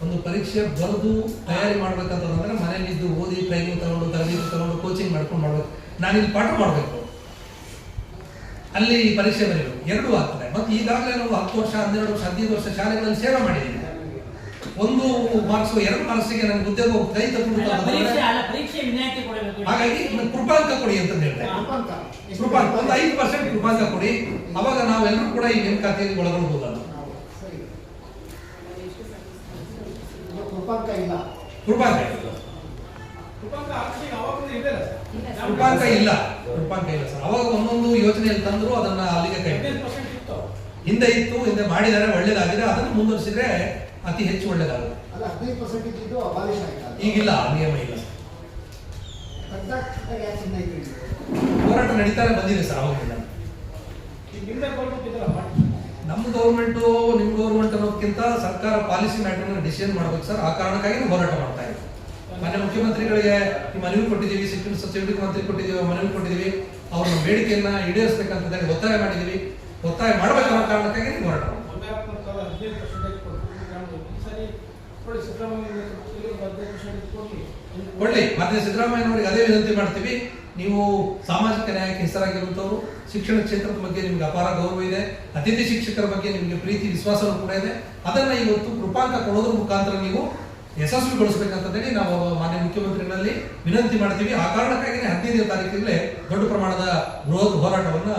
ಒಂದು ಪರೀಕ್ಷೆ ಬರೆದು ತಯಾರಿ ಮಾಡ್ಬೇಕಂತಂದ್ರೆ ಮನೇಲಿದ್ದು ಓದಿ ಟ್ರೈನಿಂಗ್ ತಗೊಂಡು ತರಬೇತಿ ತಗೊಂಡು ಕೋಚಿಂಗ್ ಮಾಡ್ಕೊಂಡು ಮಾಡ್ಬೇಕು. ನಾನು ಇಲ್ಲಿ ಪಾಠ ಮಾಡಬೇಕು. ಅಲ್ಲಿ ಪರೀಕ್ಷೆ ಬರೀಬೇಕು ಎರಡು ಆಗ್ತದೆ. ಮತ್ತು ಈಗಾಗಲೇ ನಾವು ಹತ್ತು ವರ್ಷ ಹನ್ನೆರಡು ವರ್ಷ ಹದಿನೈದು ವರ್ಷ ಶಾಲೆಗಳಲ್ಲಿ ಸೇವೆ ಮಾಡಿದ್ದೀನಿ. ಒಂದು ಮಾರ್ಕ್ಸ್ ಎರಡು ಮಾರ್ಕ್ಸಿಗೆ ನನಗೆ ಉದ್ಯೋಗ ಕೈ ಹಾಗಾಗಿ ಕೃಪಾಂಕ ಕೊಡಿ ಅಂತ ಹೇಳ್ತಾರೆ ಕೃಪಾಂಕ. ಒಂದು ಐದು ಪರ್ಸೆಂಟ್ ಕೃಪಾಂಕ ಕೊಡಿ. ಅವಾಗ ನಾವೆಲ್ಲರೂ ಕೂಡ ಈ ನೇಮಕಾತಿಯಲ್ಲಿ ಒಳಗೊಳ್ಬಹುದು ಸರಿ ಇದು ಕೃಪಾಂಕ ಇಲ್ಲ. ರೂಪಾಂಕ ಕೃಪಾಂಕ ಕೃಪಾಂಕ ಇಲ್ಲ ಕೃಪಾಂಕ ಇಲ್ಲ. ಸರ್. ಅವಾಗ ಒಂದೊಂದು ಯೋಜನೆಯಲ್ಲಿ ತಂದ್ರು ಅದನ್ನ ಅಲ್ಲಿಗೆ ಕೈ ಇತ್ತು. ಹಿಂದೆ ಇತ್ತು ಹಿಂದೆ ಮಾಡಿದರೆ ಒಳ್ಳೇದಾಗಿದೆ. ಅದನ್ನು ಮುಂದುವರಿಸಿದ್ರೆ ಅತಿ ಹೆಚ್ಚು ಒಳ್ಳೇದಾಗುತ್ತೆ. ಈಗಿಲ್ಲ ಆ ನಿಯಮ ಇಲ್ಲ ಹೋರಾಟ ನಡೀತಾರೆ ಬಂದಿದೆ ಸರ್ ಅವಾಗಿಂದ. ನಮ್ಮ ಗೌರ್ಮೆಂಟು ನಿಮ್ಮ ಗೌರ್ಮೆಂಟ್ ಅನ್ನೋದಕ್ಕಿಂತ ಸರ್ಕಾರ ಪಾಲಿಸಿ ಮ್ಯಾಟರ್ನ ಡಿಸಿಷನ್ ಮಾಡ್ಬೇಕು ಸರ್ ಆ ಕಾರಣಕ್ಕಾಗಿ ಹೋರಾಟ ಮಾಡ್ತಾ ಇದ್ದೀವಿ ಮಾನ್ಯ ಮುಖ್ಯಮಂತ್ರಿಗಳಿಗೆ ಮನವಿ ಕೊಟ್ಟಿದ್ದೀವಿ ಶಿಕ್ಷಣ ಸಚಿವರಿಗೆ ಮಂತ್ರಿ ಕೊಟ್ಟಿದ್ದೀವಿ ಮನವಿ ಕೊಟ್ಟಿದ್ದೀವಿ. ಅವ್ರ ಬೇಡಿಕೆಯನ್ನ ಈಡೇರಿಸಬೇಕಂತ ಹೇಳಿ ಒತ್ತಾಯ ಮಾಡಿದ್ದೀವಿ. ಒತ್ತಾಯ ಮಾಡಬೇಕು ಅನ್ನೋ ಕಾರಣಕ್ಕಾಗಿ ಹೋರಾಟ ಮೊನ್ನೆ ಒಳ್ಳೆ ಮತ್ತೆ ಸಿದ್ದರಾಮಯ್ಯನವರಿಗೆ ಅದೇ ವಿನಂತಿ ಮಾಡ್ತೀವಿ. ನೀವು ಸಾಮಾಜಿಕ ನ್ಯಾಯಕ್ಕೆ ಹೆಸರಾಗಿರುವಂತವರು ಶಿಕ್ಷಣ ಕ್ಷೇತ್ರದ ಬಗ್ಗೆ ನಿಮ್ಗೆ ಅಪಾರ ಗೌರವ ಇದೆ. ಅತಿಥಿ ಶಿಕ್ಷಕರ ಬಗ್ಗೆ ನಿಮಗೆ ಪ್ರೀತಿ ವಿಶ್ವಾಸವೂ ಕೂಡ ಇದೆ. ಅದನ್ನ ಇವತ್ತು ಕೃಪಾಂಕ ಕೊಡೋದ್ರ ಮುಖಾಂತರ ನೀವು ಯಶಸ್ವಿಗೊಳಿಸಬೇಕಂತೇಳಿ ನಾವು ಮಾನ್ಯ ಮುಖ್ಯಮಂತ್ರಿಗಳಲ್ಲಿ ವಿನಂತಿ ಮಾಡ್ತೀವಿ. ಆ ಕಾರಣಕ್ಕಾಗಿ ಹದಿನೈದನೇ ತಾರೀಕಿನಲ್ಲೇ ದೊಡ್ಡ ಪ್ರಮಾಣದ ಬೃಹತ್ ಹೋರಾಟವನ್ನು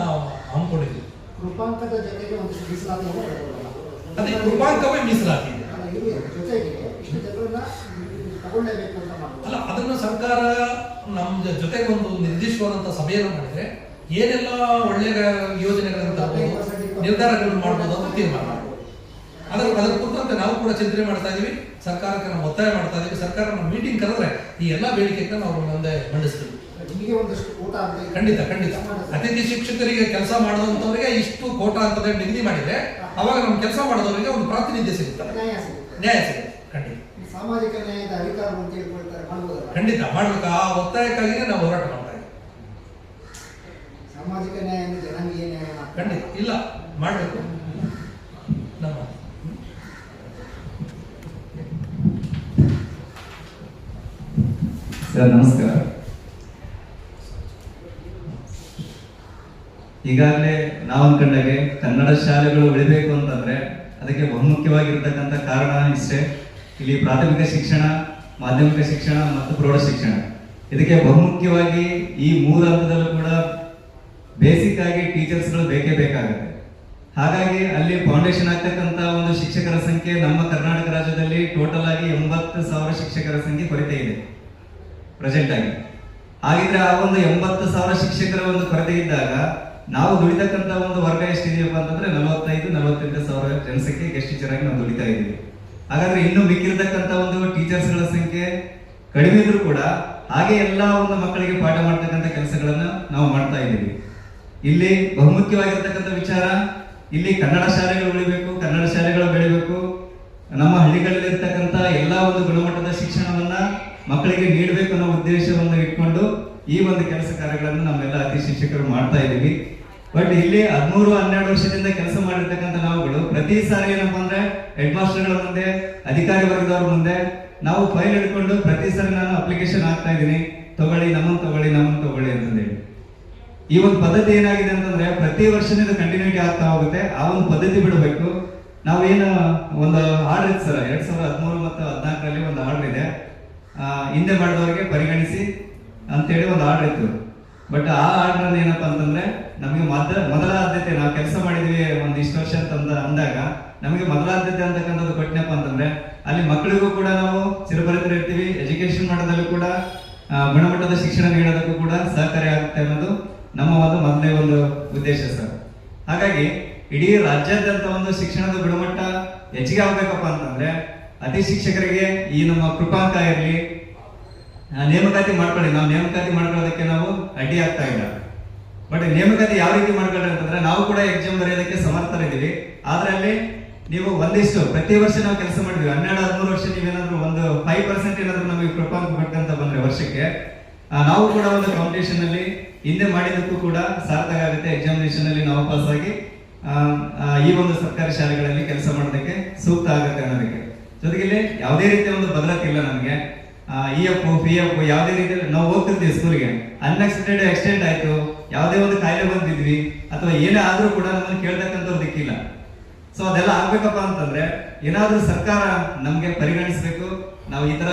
ಹಮ್ಮಿಕೊಂಡಿದ್ವಿ ಕೃಪಾಂಕದ ಜೊತೆಗೆ ಒಂದಿಷ್ಟು ಮೀಸಲಾತಿ ಅದೇ ಕೃಪಾಂಕವೇ ಮೀಸಲಾತಿ ಅಲ್ಲ ಅದನ್ನ ಸರ್ಕಾರ ನಮ್ಮ ಜೊತೆಗೆ ಒಂದು ನಿರ್ದಿಷ್ಟವಾದಂಥ ಸಭೆಯನ್ನು ಮಾಡಿದ್ರೆ ಏನೆಲ್ಲ ಒಳ್ಳೆಯ ಯೋಜನೆಗಳನ್ನು ನಿರ್ಧಾರಗಳನ್ನು ಮಾಡಬಹುದು ಅಂತ ತೀರ್ಮಾನ ಮಾಡಬಹುದು ಅದರ ಅದಕ್ಕೆ ಕುರಿತಂತೆ ನಾವು ಕೂಡ ಚಿಂತನೆ ಮಾಡ್ತಾ ಇದೀವಿ ಸರ್ಕಾರಕ್ಕೆ ನಾವು ಒತ್ತಾಯ ಮಾಡ್ತಾ ಇದೀವಿ ಸರ್ಕಾರ ನಮ್ಮ ಮೀಟಿಂಗ್ ಕರೆದ್ರೆ ಈ ಎಲ್ಲ ಬೇಡಿಕೆಗಳನ್ನ ನಾವು ಮುಂದೆ ಮಂಡಿಸ್ತೀವಿ. ಖಂಡಿತ ಖಂಡಿತ. ಅತಿಥಿ ಶಿಕ್ಷಕರಿಗೆ ಕೆಲಸ ಮಾಡುವಂತವರಿಗೆ ಇಷ್ಟು ಕೋಟ ಅಂತ ನಿಗದಿ ಮಾಡಿದ್ರೆ ಅವಾಗ ನಮ್ಮ ಕೆಲಸ ಮಾಡೋದವರಿಗೆ ಒಂದು ಪ್ರಾತಿನಿಧ್ಯ ಸಿಗುತ್ತದೆ. ನ್ಯಾಯ ಸಿಗುತ್ತೆ. ನ್ಯಾಯ ಸಿಗುತ್ತೆ ಖಂಡಿತ. ಸಾಮಾಜಿಕ ನ್ಯಾಯದ ಅಧಿಕಾರ ಅಂತ ಹೇಳ್ಕೊಳ್ತಾರೆ ಖಂಡಿತ ಮಾಡ್ಬೇಕು. ಆ ಒತ್ತಾಯಕ್ಕಾಗಿಯೇ ನಾವು ಹೋರಾಟ ಮಾಡ್ತಾ ಇದ್ದೀವಿ ಸಾಮಾಜಿಕ ನ್ಯಾಯ ಅಂದ್ರೆ ಜನಾಂಗೀಯ ನ್ಯಾಯ ಮಾತ್ರ. ಖಂಡಿತ ಇಲ್ಲ, ಮಾಡಬೇಕು. ಸರ್, ನಮಸ್ಕಾರ. ಈಗಾಗಲೇ ನಾವು ಅನ್ಕೊಂಡಾಗೆ ಕನ್ನಡ ಶಾಲೆಗಳು ಉಳಿಬೇಕು ಅಂತಂದ್ರೆ ಅದಕ್ಕೆ ಬಹುಮುಖ್ಯವಾಗಿರ್ತಕ್ಕಂಥ ಕಾರಣ ಇಷ್ಟೇ. ಇಲ್ಲಿ ಪ್ರಾಥಮಿಕ ಶಿಕ್ಷಣ, ಮಾಧ್ಯಮಿಕ ಶಿಕ್ಷಣ ಮತ್ತು ಪ್ರೌಢ ಶಿಕ್ಷಣ. ಇದಕ್ಕೆ ಬಹುಮುಖ್ಯವಾಗಿ ಈ ಮೂರು ಹಂತದಲ್ಲೂ ಕೂಡ ಬೇಸಿಕ್ ಆಗಿ ಟೀಚರ್ಸ್ಗಳು ಬೇಕೇ ಬೇಕಾಗುತ್ತೆ. ಹಾಗಾಗಿ ಅಲ್ಲಿ ಫೌಂಡೇಶನ್ ಆಗ್ತಕ್ಕಂಥ ಒಂದು ಶಿಕ್ಷಕರ ಸಂಖ್ಯೆ ನಮ್ಮ ಕರ್ನಾಟಕ ರಾಜ್ಯದಲ್ಲಿ ಟೋಟಲ್ ಆಗಿ ಎಂಬತ್ತು ಸಾವಿರ ಶಿಕ್ಷಕರ ಸಂಖ್ಯೆ ಕೊರತೆ ಇದೆ. ಪ್ರೆಸೆಂಟ್ ಆಗಿ. ಹಾಗಿದ್ರೆ ಆ ಒಂದು ಎಂಬತ್ತು ಸಾವಿರ ಶಿಕ್ಷಕರ ಒಂದು ಕೊರತೆ ಇದ್ದಾಗ ನಾವು ದುಡಿತಕ್ಕಂತ ಒಂದು ವರ್ಗ ಎಷ್ಟಿದೆಯಪ್ಪ ಅಂತಂದ್ರೆ ನಲವತ್ತೈದು, ನಲವತ್ತೆಂಟು ಸಾವಿರ ಜನಸಂಖ್ಯೆ ಎಷ್ಟು ಟೀಚರ್ ನಾವು ದುಡಿತಾ ಇದ್ದೀವಿ. ಹಾಗಾದ್ರೆ ಇನ್ನು ಮಿಕ್ಕಿರ್ತಕ್ಕಂಥ ಒಂದು ಟೀಚರ್ಸ್ಗಳ ಸಂಖ್ಯೆ ಕಡಿಮೆ ಇದ್ರೂ ಕೂಡ ಹಾಗೆ ಎಲ್ಲ ಒಂದು ಮಕ್ಕಳಿಗೆ ಪಾಠ ಮಾಡ್ತಕ್ಕಂಥ ಕೆಲಸಗಳನ್ನ ನಾವು ಮಾಡ್ತಾ ಇದ್ದೀವಿ. ಇಲ್ಲಿ ಬಹುಮುಖ್ಯವಾಗಿರ್ತಕ್ಕಂಥ ವಿಚಾರ, ಇಲ್ಲಿ ಕನ್ನಡ ಶಾಲೆಗಳು ಉಳಿಬೇಕು ಕನ್ನಡ ಶಾಲೆಗಳು ಬೆಳಿಬೇಕು. ನಮ್ಮ ಹಳ್ಳಿಗಳಲ್ಲಿ ಇರ್ತಕ್ಕಂಥ ಎಲ್ಲ ಒಂದು ಗುಣಮಟ್ಟದ ಶಿಕ್ಷಣವನ್ನ ಮಕ್ಕಳಿಗೆ ನೀಡಬೇಕು ಅನ್ನೋ ಉದ್ದೇಶವನ್ನು ಇಟ್ಕೊಂಡು ಈ ಒಂದು ಕೆಲಸ ಕಾರ್ಯಗಳನ್ನು ನಮ್ಮೆಲ್ಲ ಅತಿ ಶಿಕ್ಷಕರು ಮಾಡ್ತಾ ಇದ್ದೀವಿ. ಬಟ್ ಇಲ್ಲಿ ಹದಿಮೂರು, ಹನ್ನೆರಡು ವರ್ಷದಿಂದ ಕೆಲಸ ಮಾಡಿರ್ತಕ್ಕಂಥ ನಾವುಗಳು ಪ್ರತಿ ಸಾರಿ ಏನಪ್ಪ ಅಂದ್ರೆ ಹೆಡ್ ಮಾಸ್ಟರ್ಗಳ ಮುಂದೆ, ಅಧಿಕಾರಿ ವರ್ಗದವ್ರ ಮುಂದೆ ನಾವು ಫೈಲ್ ಹಿಡ್ಕೊಂಡು ಪ್ರತಿ ಸಾರಿ ನಾನು ಅಪ್ಲಿಕೇಶನ್ ಹಾಕ್ತಾ ಇದ್ದೀನಿ. ತಗೊಳ್ಳಿ, ನಮ್ಮನ್ನು ತಗೊಳ್ಳಿ ನಮ್ಮನ್ನು ತಗೊಳ್ಳಿ ಅಂತಂದೇಳಿ. ಈ ಒಂದು ಪದ್ಧತಿ ಏನಾಗಿದೆ ಅಂತಂದ್ರೆ ಪ್ರತಿ ವರ್ಷದಿಂದ ಕಂಟಿನ್ಯೂಟಿ ಆಗ್ತಾ ಹೋಗುತ್ತೆ. ಆ ಒಂದು ಪದ್ಧತಿ ಬಿಡಬೇಕು. ನಾವೇನು ಒಂದು ಆರ್ಡರ್ ಇತ್ತು ಸರ್, ಎರಡ್ ಸಾವಿರದ ಹದಿಮೂರು ಮತ್ತು ಹದಿನಾಲ್ಕರಲ್ಲಿ ಒಂದು ಆರ್ಡರ್ ಇದೆ. ಹಿಂದೆ ಮಾಡಿದವರಿಗೆ ಪರಿಗಣಿಸಿ ಅಂತೇಳಿ ಒಂದು ಆರ್ಡರ್ ಇತ್ತು. ಬಟ್ ಆ ಆರ್ಡರ್ ಏನಪ್ಪಾ ಅಂತಂದ್ರೆ ನಮಗೆ ಮೊದಲ ಮೊದಲ ಆದ್ಯತೆ, ನಾವು ಕೆಲಸ ಮಾಡಿದ್ವಿ ಒಂದು ಇಷ್ಟು ವರ್ಷ ಅಂತ ಅಂದಾಗ ನಮಗೆ ಮೊದಲ ಆದ್ಯತೆ ಅಂತಕ್ಕಂಥದ್ದು ಕೊಟ್ಟನಪ್ಪ ಅಂತಂದ್ರೆ ಅಲ್ಲಿ ಮಕ್ಕಳಿಗೂ ಕೂಡ ನಾವು ಚಿರಪರಿತರಿರ್ತೀವಿ ಎಜುಕೇಶನ್ ಮಾಡೋದಲ್ಲೂ ಕೂಡ ಗುಣಮಟ್ಟದ ಶಿಕ್ಷಣ ನೀಡೋದಕ್ಕೂ ಕೂಡ ಸಹಕಾರಿ ಆಗುತ್ತೆ ಅನ್ನೋದು ನಮ್ಮ ಒಂದು ಮೊದಲನೇ ಒಂದು ಉದ್ದೇಶ ಸರ್. ಹಾಗಾಗಿ ಇಡೀ ರಾಜ್ಯಾದ್ಯಂತ ಒಂದು ಶಿಕ್ಷಣದ ಗುಣಮಟ್ಟ ಹೆಚ್ಚಿಗೆ ಆಗ್ಬೇಕಪ್ಪ ಅಂತಂದ್ರೆ ಅತಿ ಶಿಕ್ಷಕರಿಗೆ ಈ ನಮ್ಮ ಕೃಪಾಂಕ ಇರಲಿ ನೇಮಕಾತಿ ಮಾಡ್ಕೊಳ್ಳಿ. ನಾವು ನೇಮಕಾತಿ ಮಾಡ್ಕೊಳ್ಳೋದಕ್ಕೆ ನಾವು ಅಡ್ಡಿ ಆಗ್ತಾ ಇಲ್ಲ. ಬಟ್ ನೇಮಕಾತಿ ಯಾವ ರೀತಿ ಮಾಡ್ಕೊಳ್ಳಿ ಅಂತಂದ್ರೆ ನಾವು ಕೂಡ ಎಕ್ಸಾಮ್ ಬರೆಯೋದಕ್ಕೆ ಸಮರ್ಥರಿದ್ದೀವಿ. ಆದ್ರೆ ಅಲ್ಲಿ ನೀವು ಒಂದಿಷ್ಟು, ಪ್ರತಿ ವರ್ಷ ನಾವು ಕೆಲಸ ಮಾಡಿದ್ವಿ. ಹನ್ನೆರಡು, ಹದಿಮೂರು ವರ್ಷ ನೀವೇನಾದ್ರೂ ಒಂದು ಫೈವ್ ಪರ್ಸೆಂಟ್ ಏನಾದ್ರೂ ನಮಗೆ ಕೃಪಾಂಕ ಕೊಟ್ಟಂತ ಬಂದ್ರೆ ವರ್ಷಕ್ಕೆ ನಾವು ಕೂಡ ಒಂದು ಕಾಂಪಿಟೇಷನ್ ಅಲ್ಲಿ ಹಿಂದೆ ಮಾಡಿದ್ದಕ್ಕೂ ಕೂಡ ಸಾರ್ಥಕ ಆಗುತ್ತೆ ಎಕ್ಸಾಮಿನೇಷನ್ ಅಲ್ಲಿ ನಾವು ಪಾಸ್ ಆಗಿ ಈ ಒಂದು ಸರ್ಕಾರಿ ಶಾಲೆಗಳಲ್ಲಿ ಕೆಲಸ ಮಾಡೋದಕ್ಕೆ ಸೂಕ್ತ ಆಗುತ್ತೆ ಅನ್ನೋದಕ್ಕೆ. ಜೊತೆಗೆ ಇಲ್ಲಿ ಯಾವುದೇ ರೀತಿಯ ಒಂದು ಭದ್ರತೆ ಇಲ್ಲ ನಮಗೆ. ಇ ಎಫ್ ಪಿ ಎಫ್ ಯಾವುದೇ ರೀತಿ ನಾವು ಹೋಗ್ತಿರ್ತೀವಿ ಸ್ಕೂಲ್ಗೆ ಅನ್ಎಕ್ಸ್ಪೆಕ್ಟೆಡ್ ಆಕ್ಸಿಡೆಂಟ್ ಆಯ್ತು, ಯಾವುದೇ ಒಂದು ಕಾಯಿಲೆ ಬಂದಿದ್ವಿ, ಅಥವಾ ಏನೇ ಆದರೂ ಕೂಡ ನಮ್ಮನ್ನು ಕೇಳ್ತಕ್ಕಂಥವ್ರು ದಿಕ್ಕಿಲ್ಲ. ಸೊ ಅದೆಲ್ಲ ಆಗ್ಬೇಕಪ್ಪ ಅಂತಂದ್ರೆ, ಏನಾದ್ರೂ ಸರ್ಕಾರ ನಮಗೆ ಪರಿಗಣಿಸಬೇಕು, ನಾವು ಈ ಥರ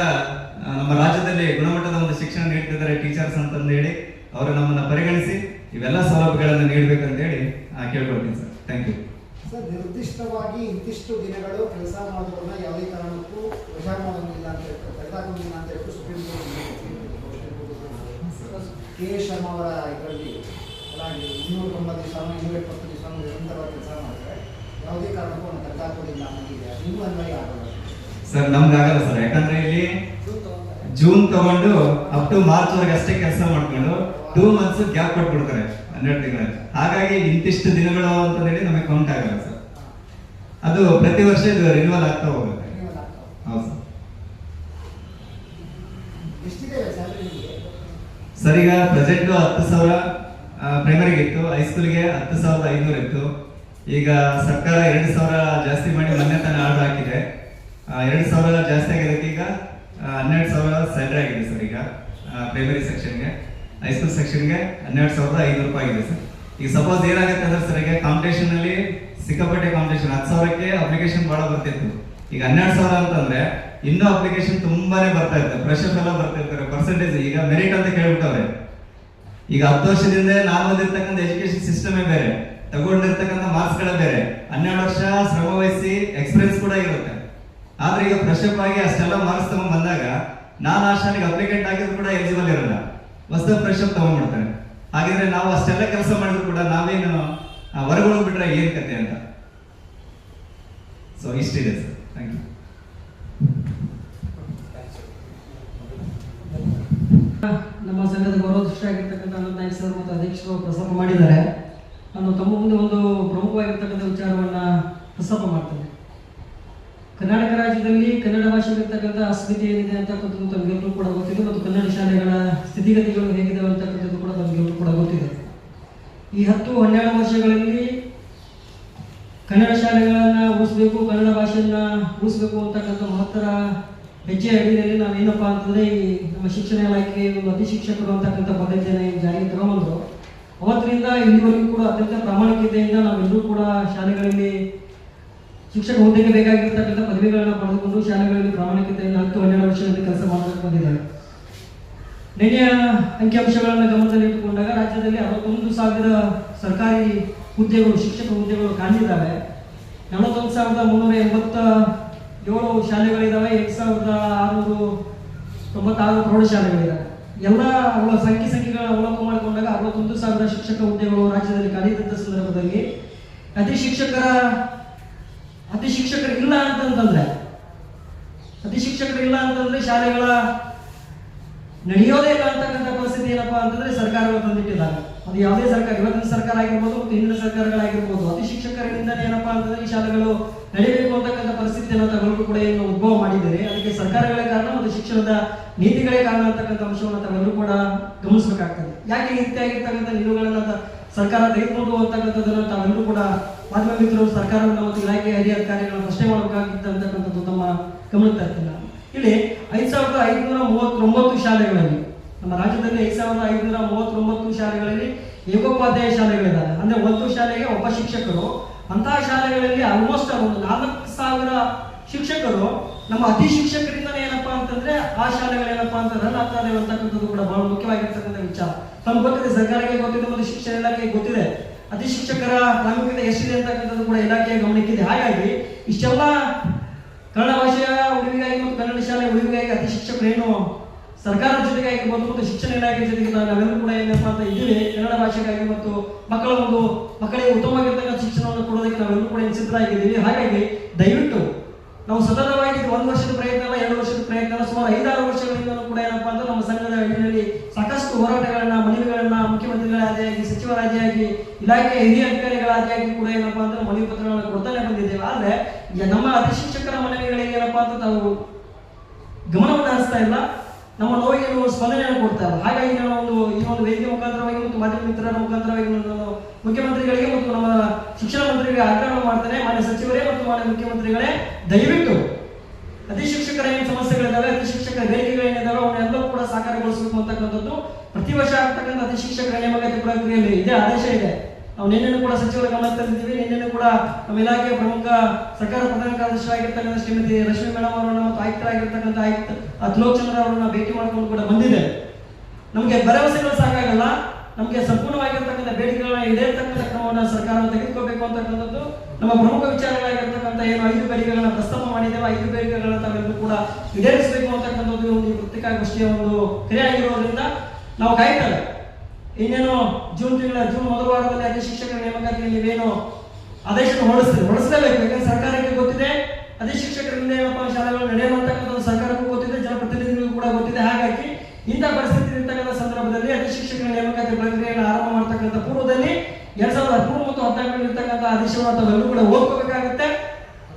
ನಮ್ಮ ರಾಜ್ಯದಲ್ಲಿ ಗುಣಮಟ್ಟದ ಒಂದು ಶಿಕ್ಷಣ ನೀಡ್ತಿದ್ದಾರೆ ಟೀಚರ್ಸ್ ಅಂತಂದು ಹೇಳಿ ಅವರು ನಮ್ಮನ್ನ ಪರಿಗಣಿಸಿ ಇವೆಲ್ಲ ಸೌಲಭ್ಯಗಳನ್ನು ನೀಡಬೇಕಂತ ಹೇಳಿ ಕೇಳ್ಕೊಳ್ತೀನಿ ಸರ್. ಥ್ಯಾಂಕ್ ಯು ಸರ್ ನಿರ್ದಿಷ್ಟವಾಗಿ ಇಂತಿಷ್ಟು ದಿನಗಳು ಕೆಲಸ ಮಾಡೋದನ್ನ ಯಾವುದೇ ಕಾರಣಕ್ಕೂ ವಜಾ ಮಾಡೋದಿಲ್ಲ ಅಂತ ಹೇಳ್ತಾರೆ. ಅಂತ ಹೇಳ್ಬಿಟ್ಟು supreme court K. A Sharma ಅವರ ಇದರಲ್ಲಿ ಇನ್ನೂರ ತೊಂಬತ್ತು ದಿವಸ ಇನ್ನೂರ ಎಪ್ಪತ್ತು ದಿವಸ ನಿರಂತರವಾಗಿ ಕೆಲಸ ಮಾಡಿದ್ರೆ ಯಾವುದೇ ಕಾರಣಕ್ಕೂ ಅವನು ತೆಗೆದಾಕೋದಿಲ್ಲ ಅನ್ನೋದಿದೆ. ನಿಮ್ಮ ಅನ್ವಯ ಆಗೋಲ್ಲ. ಸರ್ ನಮ್ಗೆ ಆಗಲ್ಲ ಸರ್. ಯಾಕಂದ್ರೆ ಇಲ್ಲಿ ಜೂನ್ ತಗೊಂಡು ಅಪ್ ಟು ಮಾರ್ಚ್ ವರೆಗೆ ಅಷ್ಟೇ ಕೆಲಸ ಮಾಡ್ಕೊಂಡು ಟೂ ಮಂತ್ಸ್ ಗ್ಯಾಪ್ ಕೊಟ್ಬಿಡ್ತಾರೆ ಹನ್ನೆರಡು ತಿಂಗಳಲ್ಲಿ. ಹಾಗಾಗಿ ಇಂತಿಷ್ಟು ದಿನಗಳು ಅಂತ ಹೇಳಿ ನಮಗೆ ಕೌಂಟ್ ಆಗಲ್ಲ ಸರ್. ಅದು ಪ್ರತಿ ವರ್ಷ ಇದು ರಿನ್ಯೂವಲ್ ಆಗ್ತಾ ಹೋಗುತ್ತೆ. ಹೌದು ಸರ್. ಈಗ ಪ್ರೆಸೆಂಟ್ ಹತ್ತು ಸಾವಿರ ಪ್ರೈಮರಿಗೆ ಇತ್ತು ಹೈಸ್ಕೂಲ್ಗೆ ಹತ್ತು ಸಾವಿರದ ಐನೂರು ಇತ್ತು. ಈಗ ಸರ್ಕಾರ ಎರಡು ಸಾವಿರ ಜಾಸ್ತಿ ಮಾಡಿ ಮೊನ್ನೆ ತಾನೇ ಆರ್ಡರ್ ಹಾಕಿದೆ. ಎರಡು ಸಾವಿರ ಜಾಸ್ತಿ ಆಗಿರೋಕ್ಕೆ ಈಗ ಹನ್ನೆರಡು ಸಾವಿರ ಸ್ಯಾಲ್ರಿ ಆಗಿದೆ ಸರ್ ಈಗ ಪ್ರೈಮರಿ ಸೆಕ್ಷನ್ಗೆ ಹೈಸ್ಕೂಲ್ ಸೆಕ್ಷನ್ಗೆ ಹನ್ನೆರಡು ಸಾವಿರದ ಐನೂರು ರೂಪಾಯಿ ಆಗಿದೆ ಸರ್ ಈಗ ಸಪೋಸ್ ಏನಾಗುತ್ತೆ ಅಂದ್ರೆ ಸರ್ ಈಗ ಕಾಂಪಿಟೇಷನ್ ಅಲ್ಲಿ ಸಿಕ್ಕಾಪಟ್ಟೆ ಕಾಂಪಿಟೇಷನ್ ಹತ್ತು ಸಾವಿರಕ್ಕೆ ಅಪ್ಲಿಕೇಶನ್ ಭಾಳ ಬರ್ತಿತ್ತು. ಈಗ ಹನ್ನೆರಡು ಸಾವಿರ ಅಂತಂದ್ರೆ ಇನ್ನೂ ಅಪ್ಲಿಕೇಶನ್ ತುಂಬಾನೇ ಬರ್ತಾ ಇರ್ತದೆ ಪ್ರೆಷರ್ ಎಲ್ಲ ಬರ್ತಾ ಇರ್ತಾರೆ ಪರ್ಸೆಂಟೇಜ್ ಈಗ ಮೆರಿಟ್ ಅಂತ ಕೇಳ್ಬಿಟ್ಟವ್ರೆ. ಈಗ ಹತ್ತು ವರ್ಷದಿಂದ ನಾನು ಬಂದಿರ್ತಕ್ಕಂಥ ಎಜುಕೇಶನ್ ಸಿಸ್ಟಮೇ ಬೇರೆ, ತಗೊಂಡಿರ್ತಕ್ಕಂಥ ಮಾರ್ಕ್ಸ್ ಗಳೇ ಬೇರೆ. ಹನ್ನೆರಡು ವರ್ಷ ಶ್ರಮ ವಹಿಸಿ ಎಕ್ಸ್ಪೀರಿಯನ್ಸ್ ಕೂಡ ಇರುತ್ತೆ. ಆದ್ರೆ ಈಗ ಫ್ರೆಶ್ಅಪ್ ಆಗಿ ಅಷ್ಟೆಲ್ಲ ಮಾರ್ಕ್ಸ್ ತಗೊಂಡ್ ಬಂದಾಗ ನಾನು ಆ ಶಾಲೆಗೆ ಅಪ್ಲಿಕೆಂಟ್ ಆಗಿದ್ರು ಕೂಡ ಎಲಿಜಿಬಲ್ ಇರಲ್ಲ. ಹೊಸ ಫ್ರೆಶ್ಅಪ್ ತಗೊಂಡ್ಬಿಡ್ತಾರೆ. ಹಾಗಿದ್ರೆ ನಾವು ಅಷ್ಟೆಲ್ಲ ಕೆಲಸ ಮಾಡಿದ್ರು ಕೂಡ ನಾವೇನು ಹೊರಗೋಗ್ಬಿಟ್ರೆ ಏನ್ ಕತೆ ಅಂತ. ಸೊ ಇಷ್ಟಿದೆ ಸರ್ ಥ್ಯಾಂಕ್ ಯು ನಮ್ಮ ಸಂಘದ ಗೌರವದೃಷ್ಟಿಯಾಗಿರ್ತಕ್ಕಂಥ ಅನಂತ ನಾಯಕ್ ಸರ್ ಮತ್ತು ಅಧ್ಯಕ್ಷರು ಪ್ರಸ್ತಾಪ ಮಾಡಿದ್ದಾರೆ. ನಾನು ತಮ್ಮ ಮುಂದೆ ಒಂದು ಪ್ರಮುಖವಾಗಿರ್ತಕ್ಕಂಥ ವಿಚಾರವನ್ನು ಪ್ರಸ್ತಾಪ ಮಾಡ್ತೇನೆ. ಕರ್ನಾಟಕ ರಾಜ್ಯದಲ್ಲಿ ಕನ್ನಡ ಭಾಷೆಗಿರ್ತಕ್ಕಂಥ ಅಸ್ಮಿತೆ ಏನಿದೆ ಅಂತಕ್ಕಂಥದ್ದು ತಮಗೆಲ್ಲರೂ ಕೂಡ ಗೊತ್ತಿದೆ ಮತ್ತು ಕನ್ನಡ ಶಾಲೆಗಳ ಸ್ಥಿತಿಗತಿಗಳು ಹೇಗಿದೆ ಅಂತಕ್ಕಂಥದ್ದು ಕೂಡ ತಮಗೆಲ್ಲರೂ ಕೂಡ ಗೊತ್ತಿದೆ. ಈ ಹತ್ತು ಹನ್ನೆರಡು ವರ್ಷಗಳಲ್ಲಿ ಕನ್ನಡ ಶಾಲೆಗಳನ್ನು ಉಳಿಸ್ಬೇಕು, ಕನ್ನಡ ಭಾಷೆಯನ್ನ ಉಳಿಸ್ಬೇಕು ಅಂತಕ್ಕಂಥ ಮಹತ್ತರ ಹೆಜ್ಜೆ ಅಡಿಯಲ್ಲಿ ನಾವು ಏನಪ್ಪಾ ಅಂತಂದ್ರೆ ಈ ನಮ್ಮ ಶಿಕ್ಷಣ ಇಲಾಖೆ ಒಂದು ಅತಿ ಶಿಕ್ಷಕರು ಅಂತಕ್ಕಂಥ ಪದ್ಧತಿಯನ್ನು ಜಾರಿಗೆ ತಗೊಂಬಂದ್ರು. ಅವತ್ತಿನಿಂದ ಇಲ್ಲಿವರೆಗೂ ಕೂಡ ಅತ್ಯಂತ ಪ್ರಾಮಾಣಿಕತೆಯಿಂದ ನಾವೆಲ್ಲರೂ ಕೂಡ ಶಾಲೆಗಳಲ್ಲಿ ಶಿಕ್ಷಕ ಹುದ್ದೆಗೆ ಬೇಕಾಗಿರ್ತಕ್ಕಂಥ ಪದವಿಗಳನ್ನು ಪಡೆದುಕೊಂಡು ಶಾಲೆಗಳಲ್ಲಿ ಪ್ರಾಮಾಣಿಕತೆಯಿಂದ ಹತ್ತು ಹನ್ನೆರಡು ವರ್ಷಗಳಲ್ಲಿ ಕೆಲಸ ಮಾಡಬೇಕು ಬಂದಿದ್ದಾರೆ. ನಿನ್ನೆಯ ಅಂಕಿಅಂಶಗಳನ್ನು ಗಮನದಲ್ಲಿ ಇಟ್ಟುಕೊಂಡಾಗ ರಾಜ್ಯದಲ್ಲಿ ಅರವತ್ತೊಂದು ಸಾವಿರ ಸರ್ಕಾರಿ ಹುದ್ದೆಗಳು, ಶಿಕ್ಷಕ ಹುದ್ದೆಗಳು ಕಾಣಿದ್ದಾವೆ ನಲವತ್ತೊಂದು ಸಾವಿರದ ಮುನ್ನೂರ ಎಂಬತ್ತ ಏಳು ಶಾಲೆಗಳಿದ್ದಾವೆ ಎಂಟು ಸಾವಿರದ ಆರುನೂರು ತೊಂಬತ್ತಾರು ಪ್ರೌಢಶಾಲೆಗಳಿದ್ದಾವೆ ಎಲ್ಲ ಅವಳ ಸಂಖ್ಯೆ ಸಂಖ್ಯೆಗಳನ್ನು ಅವಲೋಕ ಮಾಡಿಕೊಂಡಾಗ ಅರವತ್ತೊಂದು ಸಾವಿರ ಶಿಕ್ಷಕ ಹುದ್ದೆಗಳು ರಾಜ್ಯದಲ್ಲಿ ಖಾಲಿ ಸಂದರ್ಭದಲ್ಲಿ ಅತಿ ಶಿಕ್ಷಕರ ಅತಿ ಶಿಕ್ಷಕರು ಇಲ್ಲ ಅಂತಂತಂದ್ರೆ, ಅತಿ ಶಿಕ್ಷಕರು ಇಲ್ಲ ಅಂತಂದ್ರೆ ಶಾಲೆಗಳ ನಡೆಯೋದೇ ಇಲ್ಲ ಅಂತಕ್ಕಂಥ ಪರಿಸ್ಥಿತಿ ಏನಪ್ಪಾ ಅಂತಂದ್ರೆ ಸರ್ಕಾರಗಳು ತಂದಿಟ್ಟಿದ್ದಾರೆ. ಅದು ಯಾವುದೇ ಸರ್ಕಾರ, ಇವತ್ತಿನ ಸರ್ಕಾರ ಆಗಿರ್ಬೋದು ಮತ್ತು ಹಿಂದಿನ ಸರ್ಕಾರಗಳಾಗಿರ್ಬೋದು. ಅತಿ ಶಿಕ್ಷಕರಿಂದ ಏನಪ್ಪಾ ಅಂತಂದ್ರೆ ಈ ಶಾಲೆಗಳು ನಡೆಯಬೇಕು ಅಂತಕ್ಕಂಥ ಪರಿಸ್ಥಿತಿಯನ್ನು ತಗೊಂಡು ಕೂಡ ಏನು ಉದ್ಭವ ಮಾಡಿದ್ದಾರೆ. ಅದಕ್ಕೆ ಸರ್ಕಾರಗಳೇ ಕಾರಣ ಮತ್ತು ಶಿಕ್ಷಣದ ನೀತಿಗಳೇ ಕಾರಣ ಅಂತಕ್ಕಂಥ ಅಂಶವನ್ನು ತಗೊಂಡು ಕೂಡ ಗಮನಿಸಬೇಕಾಗ್ತದೆ. ಯಾಕೆ ಈ ರೀತಿಯಾಗಿರ್ತಕ್ಕಂಥ ನಿಲುವುಗಳನ್ನ ಸರ್ಕಾರ ತೆಗೆದುಕೊಂಡು ಅಂತಕ್ಕಂಥದ್ದನ್ನು ತಾವೆಲ್ಲರೂ ಕೂಡ ಮಾಧ್ಯಮ ಮಿತ್ರರು ಸರ್ಕಾರವನ್ನು ಮತ್ತು ಇಲಾಖೆ ಹಿರಿಯ ಅಧಿಕಾರಿಗಳನ್ನು ಪ್ರಶ್ನೆ ಮಾಡಬೇಕಾಗಿತ್ತು ತಮ್ಮ ಗಮನಕ್ಕೆ ತರ್ತಿಲ್ಲ ಇಲ್ಲಿ ಐದು ಸಾವಿರದ ಐದುನೂರ ಮೂವತ್ತೊಂಬತ್ತು ಶಾಲೆಗಳಲ್ಲಿ, ನಮ್ಮ ರಾಜ್ಯದಲ್ಲಿ ಐದು ಸಾವಿರದ ಐದುನೂರ ಮೂವತ್ತೊಂಬತ್ತು ಶಾಲೆಗಳಲ್ಲಿ ಏಕೋಪಾಧ್ಯಾಯ ಶಾಲೆಗಳಿದ್ದಾರೆ ಅಂದ್ರೆ ಒಂದು ಶಾಲೆಗೆ ಒಬ್ಬ ಶಿಕ್ಷಕರು, ಅಂತಹ ಶಾಲೆಗಳಲ್ಲಿ ಆಲ್ಮೋಸ್ಟ್ ಒಂದು ನಾಲ್ಕು ಸಾವಿರ ಶಿಕ್ಷಕರು, ನಮ್ಮ ಅತಿ ಶಿಕ್ಷಕರಿಂದ ಏನಪ್ಪಾ ಅಂತಂದ್ರೆ ಆ ಶಾಲೆಗಳು ಏನಪ್ಪಾ ಅಂತ ರನ್ ಆಗ್ತಾ ಇದೆ ಅಂತಕ್ಕಂಥದ್ದು ಕೂಡ ಬಹಳ ಮುಖ್ಯವಾಗಿರ್ತಕ್ಕಂಥ ವಿಚಾರ. ನಮ್ಗೆ ಗೊತ್ತಿದೆ, ಸರ್ಕಾರಕ್ಕೆ ಗೊತ್ತಿದೆ, ಮತ್ತು ಶಿಕ್ಷಣ ಇಲಾಖೆಗೆ ಗೊತ್ತಿದೆ. ಅತಿ ಶಿಕ್ಷಕರ ಪ್ರಾಮುಖ್ಯತೆ ಎಷ್ಟಿದೆ ಅಂತಕ್ಕಂಥದ್ದು ಕೂಡ ಇಲಾಖೆಯ ಗಮನಕ್ಕಿದೆ. ಹಾಗಾಗಿ ಇಷ್ಟೆಲ್ಲ ಕನ್ನಡ ಭಾಷೆಯ ಉಳಿವಿಗಾಗಿ ಮತ್ತು ಕನ್ನಡ ಶಾಲೆ ಉಳಿವಿಗಾಗಿ ಅತಿ ಶಿಕ್ಷಕರೇನು ಸರ್ಕಾರದ ಜೊತೆಗೆ ಆಗಿರ್ಬೋದು ಮತ್ತು ಶಿಕ್ಷಣ ಇಲಾಖೆ ಜೊತೆಗೆ ನಾವು- ನಾವೆಲ್ಲರೂ ಕೂಡ ಏನಪ್ಪ ಅಂತ ಇದ್ದೀವಿ. ಕನ್ನಡ ಭಾಷೆಗಾಗಿ ಮತ್ತು ಮಕ್ಕಳ ಒಂದು ಮಕ್ಕಳಿಗೆ ಉತ್ತಮವಾಗಿರ್ತಕ್ಕಂಥ ಶಿಕ್ಷಣವನ್ನು ಕೊಡೋದಕ್ಕೆ ನಾವೆಲ್ಲರೂ ಕೂಡ ಸಿದ್ಧರಾಗಿದ್ದೀವಿ ಹಾಗಾಗಿ ದಯವಿಟ್ಟು ನಾವು ಸತತವಾಗಿ ಒಂದು ವರ್ಷದ ಪ್ರಯತ್ನ ಅಲ್ಲ, ಎರಡು ವರ್ಷದ ಪ್ರಯತ್ನ ಅಲ್ಲ, ಸುಮಾರು ಐದಾರು ವರ್ಷಗಳಿಂದಲೂ ಕೂಡ ಏನಪ್ಪ ಅಂದ್ರೆ ನಮ್ಮ ಸಂಘದ ಹಿನ್ನೆಲೆಯಲ್ಲಿ ಸಾಕಷ್ಟು ಹೋರಾಟಗಳನ್ನ, ಮನವಿಗಳನ್ನ ಮುಖ್ಯಮಂತ್ರಿಗಳಾದಿಯಾಗಿ, ಸಚಿವರಾದಿಯಾಗಿ ಸಚಿವರ ಆದಿಯಾಗಿ ಇಲಾಖೆ ಹಿರಿಯ ಅಧಿಕಾರಿಗಳಾದಿಯಾಗಿ ಕೂಡ ಏನಪ್ಪಾ ಅಂದ್ರೆ ಮನವಿ ಪತ್ರಗಳನ್ನು ಕೊಡ್ತಾನೆ ಬಂದಿದ್ದೇವೆ. ಆದ್ರೆ ನಮ್ಮ ಅಧಿಶಿಕ್ಷಕರ ಮನವಿಗಳಿಗೆ ಏನಪ್ಪಾ ಅಂತ ತಾವು ಗಮನವನ್ನು ಹರಿಸ್ತಾ ಇಲ್ಲ. ನಮ್ಮ ನೋವಿಗೆ ನೀವು ಸ್ಪಂದನೆಯನ್ನು ಕೊಡ್ತಾ ಇಲ್ಲ. ಹಾಗಾಗಿ ನಾನು ಒಂದು ಈ ಒಂದು ವೇದಿಕೆ ಮುಖಾಂತರವಾಗಿ ಮತ್ತು ಮಾಧ್ಯಮ ಮಿತ್ರರ ಮುಖಾಂತರವಾಗಿ ನಾನು ಮುಖ್ಯಮಂತ್ರಿಗಳಿಗೆ ಮತ್ತು ನಮ್ಮ ಶಿಕ್ಷಣ ಮಂತ್ರಿಗಳಿಗೆ ಆಗ್ರಹ ಮಾಡ್ತಾರೆ, ಮಾನ್ಯ ಸಚಿವರೇ ಮತ್ತು ಮಾನ್ಯ ಮುಖ್ಯಮಂತ್ರಿಗಳೇ, ದಯವಿಟ್ಟು ಅತಿ ಶಿಕ್ಷಕರ ಏನು ಸಮಸ್ಯೆಗಳಿದ್ದಾವೆ ಅತಿ ಶಿಕ್ಷಕರ ಬೇಡಿಕೆಗಳೇನಿದ್ದಾವೆ ಅವನ್ನೆಲ್ಲವೂ ಕೂಡ ಸಾಕಾರಗೊಳಿಸಬೇಕು ಅಂತಕ್ಕಂಥದ್ದು. ಪ್ರತಿ ವರ್ಷ ಆಗ್ತಕ್ಕಂಥ ಅತಿ ಶಿಕ್ಷಕರ ನೇಮಕಾತಿ ಪ್ರಕ್ರಿಯೆಯಲ್ಲಿ ಇದೇ ಆದೇಶ ಇದೆ. ನಾವು ನಿನ್ನೆನೂ ಕೂಡ ಸಚಿವರ ಗಮನ ತಂದಿದ್ದೀವಿ. ನಿನ್ನೆನೂ ಕೂಡ ನಮ್ಮ ಇಲಾಖೆಯ ಪ್ರಮುಖ ಸರ್ಕಾರ ಪ್ರಧಾನ ಕಾರ್ಯದರ್ಶಿ ಆಗಿರ್ತಕ್ಕಂಥ ಶ್ರೀಮತಿ ರಶ್ಮಿ ಮೇಡಮ್ ಅವರನ್ನು ಮತ್ತು ಆಯುಕ್ತರಾಗಿರ್ತಕ್ಕಂಥ ಆಯುಕ್ತ ಅತ್ಲೋಕ್ ಚಂದ್ರ ಅವರನ್ನ ಭೇಟಿ ಮಾಡ್ಕೊಂಡು ಕೂಡ ಬಂದಿದೆ. ನಮಗೆ ಭರವಸೆಗಳು ಸಾಕಾಗಲ್ಲ. ನಮಗೆ ಸಂಪೂರ್ಣವಾಗಿರ್ತಕ್ಕಂಥ ಬೇಡಿಕೆಗಳನ್ನ ಈಡೇರ್ತಕ್ಕಂಥ ಕ್ರಮವನ್ನು ಸರ್ಕಾರ ತೆಗೆದುಕೋಬೇಕು ಅಂತಕ್ಕಂಥದ್ದು ನಮ್ಮ ಪ್ರಮುಖ ವಿಚಾರಗಳಾಗಿರ್ತಕ್ಕಂಥ ಏನು ಐದು ಬೇಡಿಕೆಗಳನ್ನ ಪ್ರಸ್ತಾಪ ಮಾಡಿದ್ದೇವೆ, ಐದು ಬೇಡಿಕೆಗಳನ್ನ ತಾವೆಲ್ಲರೂ ಕೂಡ ಈಡೇರಿಸಬೇಕು ಅಂತಕ್ಕಂಥದ್ದು ಒಂದು ಪತ್ರಿಕಾಗೋಷ್ಠಿಯ ಒಂದು ಕ್ರಿಯೆ ಆಗಿರೋದ್ರಿಂದ ನಾವು ಕಾಯ್ತೇವೆ ಇನ್ನೇನು ಜೂನ್ ತಿಂಗಳ, ಜೂನ್ ಮೊದಲ ವಾರದಲ್ಲಿ ಅದೇ ಶಿಕ್ಷಕರ ನೇಮಕಾತಿಯಲ್ಲಿ ನೀವೇನು ಆದೇಶವನ್ನು ಹೊಡಿಸ್ತೇವೆ ಹೊರಡಿಸಲೇಬೇಕು. ಯಾಕಂದ್ರೆ ಸರ್ಕಾರಕ್ಕೆ ಗೊತ್ತಿದೆ, ಅದೇ ಶಿಕ್ಷಕರಿಂದ ಏನಪ್ಪ ಶಾಲೆಗಳು ನಡೆಯುವಂತಕ್ಕಂಥದ್ದು ಸರ್ಕಾರಕ್ಕೂ ಗೊತ್ತಿದೆ, ಜನಪ್ರತಿನಿಧಿಗಳಿಗೂ ಕೂಡ ಗೊತ್ತಿದೆ. ಹಾಗಾಗಿ ಇಂಥ ಪರಿಸ್ಥಿತಿ ಸಂದರ್ಭದಲ್ಲಿ ಅದೇ ಶಿಕ್ಷಕರ ನೇಮಕಾತಿ ಪ್ರಕ್ರಿಯೆಯನ್ನು ಆರಂಭ ಮಾಡ್ತಕ್ಕಂಥ ಪೂರ್ವದಲ್ಲಿ ಎರಡ್ ಸಾವಿರದ ಹದಿಮೂರು ಮತ್ತು ಹದಿನಾಲ್ಕರಲ್ಲಿ ಇರ್ತಕ್ಕಂಥ ಆದೇಶವನ್ನು ತಾವೆಲ್ಲರೂ ಕೂಡ ಓದ್ಕೋಬೇಕಾಗುತ್ತೆ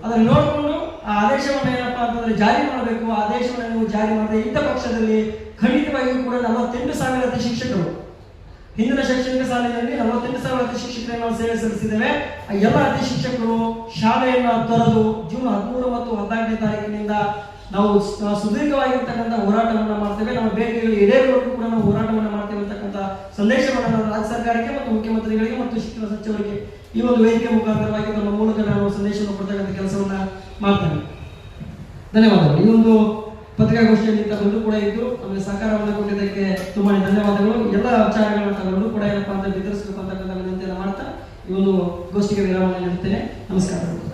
ಅದನ್ನು ನೋಡಿಕೊಂಡು ಆ ಆದೇಶವನ್ನು ಏನಪ್ಪ ಅಂತಂದ್ರೆ ಜಾರಿ ಮಾಡಬೇಕು. ಆದೇಶವನ್ನು ನೀವು ಜಾರಿ ಮಾಡದೆ ಇಂಥ ಪಕ್ಷದಲ್ಲಿ ಖಂಡಿತವಾಗಿಯೂ ಕೂಡ ನಲವತ್ತೆಂಟು ಸಾವಿರ ಅತಿ ಶಿಕ್ಷಕರು. ಹಿಂದಿನ ಶೈಕ್ಷಣಿಕ ಸಾಲಿನಲ್ಲಿ ನಲವತ್ತೆಂಟು ಸಾವಿರ ಅತಿ ಶಿಕ್ಷಕರನ್ನು ನಾವು ಸೇವೆ ಸಲ್ಲಿಸಿದ್ದೇವೆ. ಆ ಎಲ್ಲ ಅತಿ ಶಿಕ್ಷಕರು ಶಾಲೆಯನ್ನು ತೊರೆದು ಜೂನ್ ಹದಿಮೂರು ಮತ್ತು ಹದಿನಾಲ್ಕನೇ ತಾರೀಕಿನಿಂದ ನಾವು ಸುದೀರ್ಘವಾಗಿರ್ತಕ್ಕಂಥ ಹೋರಾಟವನ್ನು ಮಾಡ್ತೇವೆ, ನಮ್ಮ ಬೇಡಿಕೆಗಳು ಈಡೇರುವವರೆಗೂ ಕೂಡ ನಾವು ಹೋರಾಟವನ್ನು ಮಾಡ್ತೇವೆ ಅಂತಕ್ಕಂಥ ಸಂದೇಶವನ್ನು ನಾನು ರಾಜ್ಯ ಸರ್ಕಾರಕ್ಕೆ ಮತ್ತು ಮುಖ್ಯಮಂತ್ರಿಗಳಿಗೆ ಮತ್ತು ಶಿಕ್ಷಣ ಸಚಿವರಿಗೆ ಈ ಒಂದು ವೇದಿಕೆ ಮುಖಾಂತರವಾಗಿ ನಮ್ಮ ಮೂಲಕ ನಾವು ಸಂದೇಶವನ್ನು ಕೊಡ್ತಕ್ಕಂಥ ಕೆಲಸವನ್ನ ಮಾಡ್ತೇವೆ. ಧನ್ಯವಾದಗಳು. ಈ ಒಂದು ಪತ್ರಿಕಾಗೋಷ್ಠಿಯಲ್ಲಿ ತಗೊಂಡು ಕೂಡ ಇದ್ದು ನಮಗೆ ಸಹಕಾರವನ್ನು ಕೊಟ್ಟಿದ್ದಕ್ಕೆ ತುಂಬಾ ಧನ್ಯವಾದಗಳು. ಎಲ್ಲ ವಿಚಾರಗಳನ್ನು ತಗೊಂಡು ಕೂಡ ಏನಪ್ಪಾ ಅಂತ ವಿತರಿಸಬೇಕು ಅಂತಕ್ಕಂಥ ವಿನಂತಿಯನ್ನು ಮಾಡ್ತಾ ಈ ಒಂದು ಗೋಷ್ಠಿಗೆ ವಿರಾಮವನ್ನು ನೀಡುತ್ತೇನೆ. ನಮಸ್ಕಾರಗಳು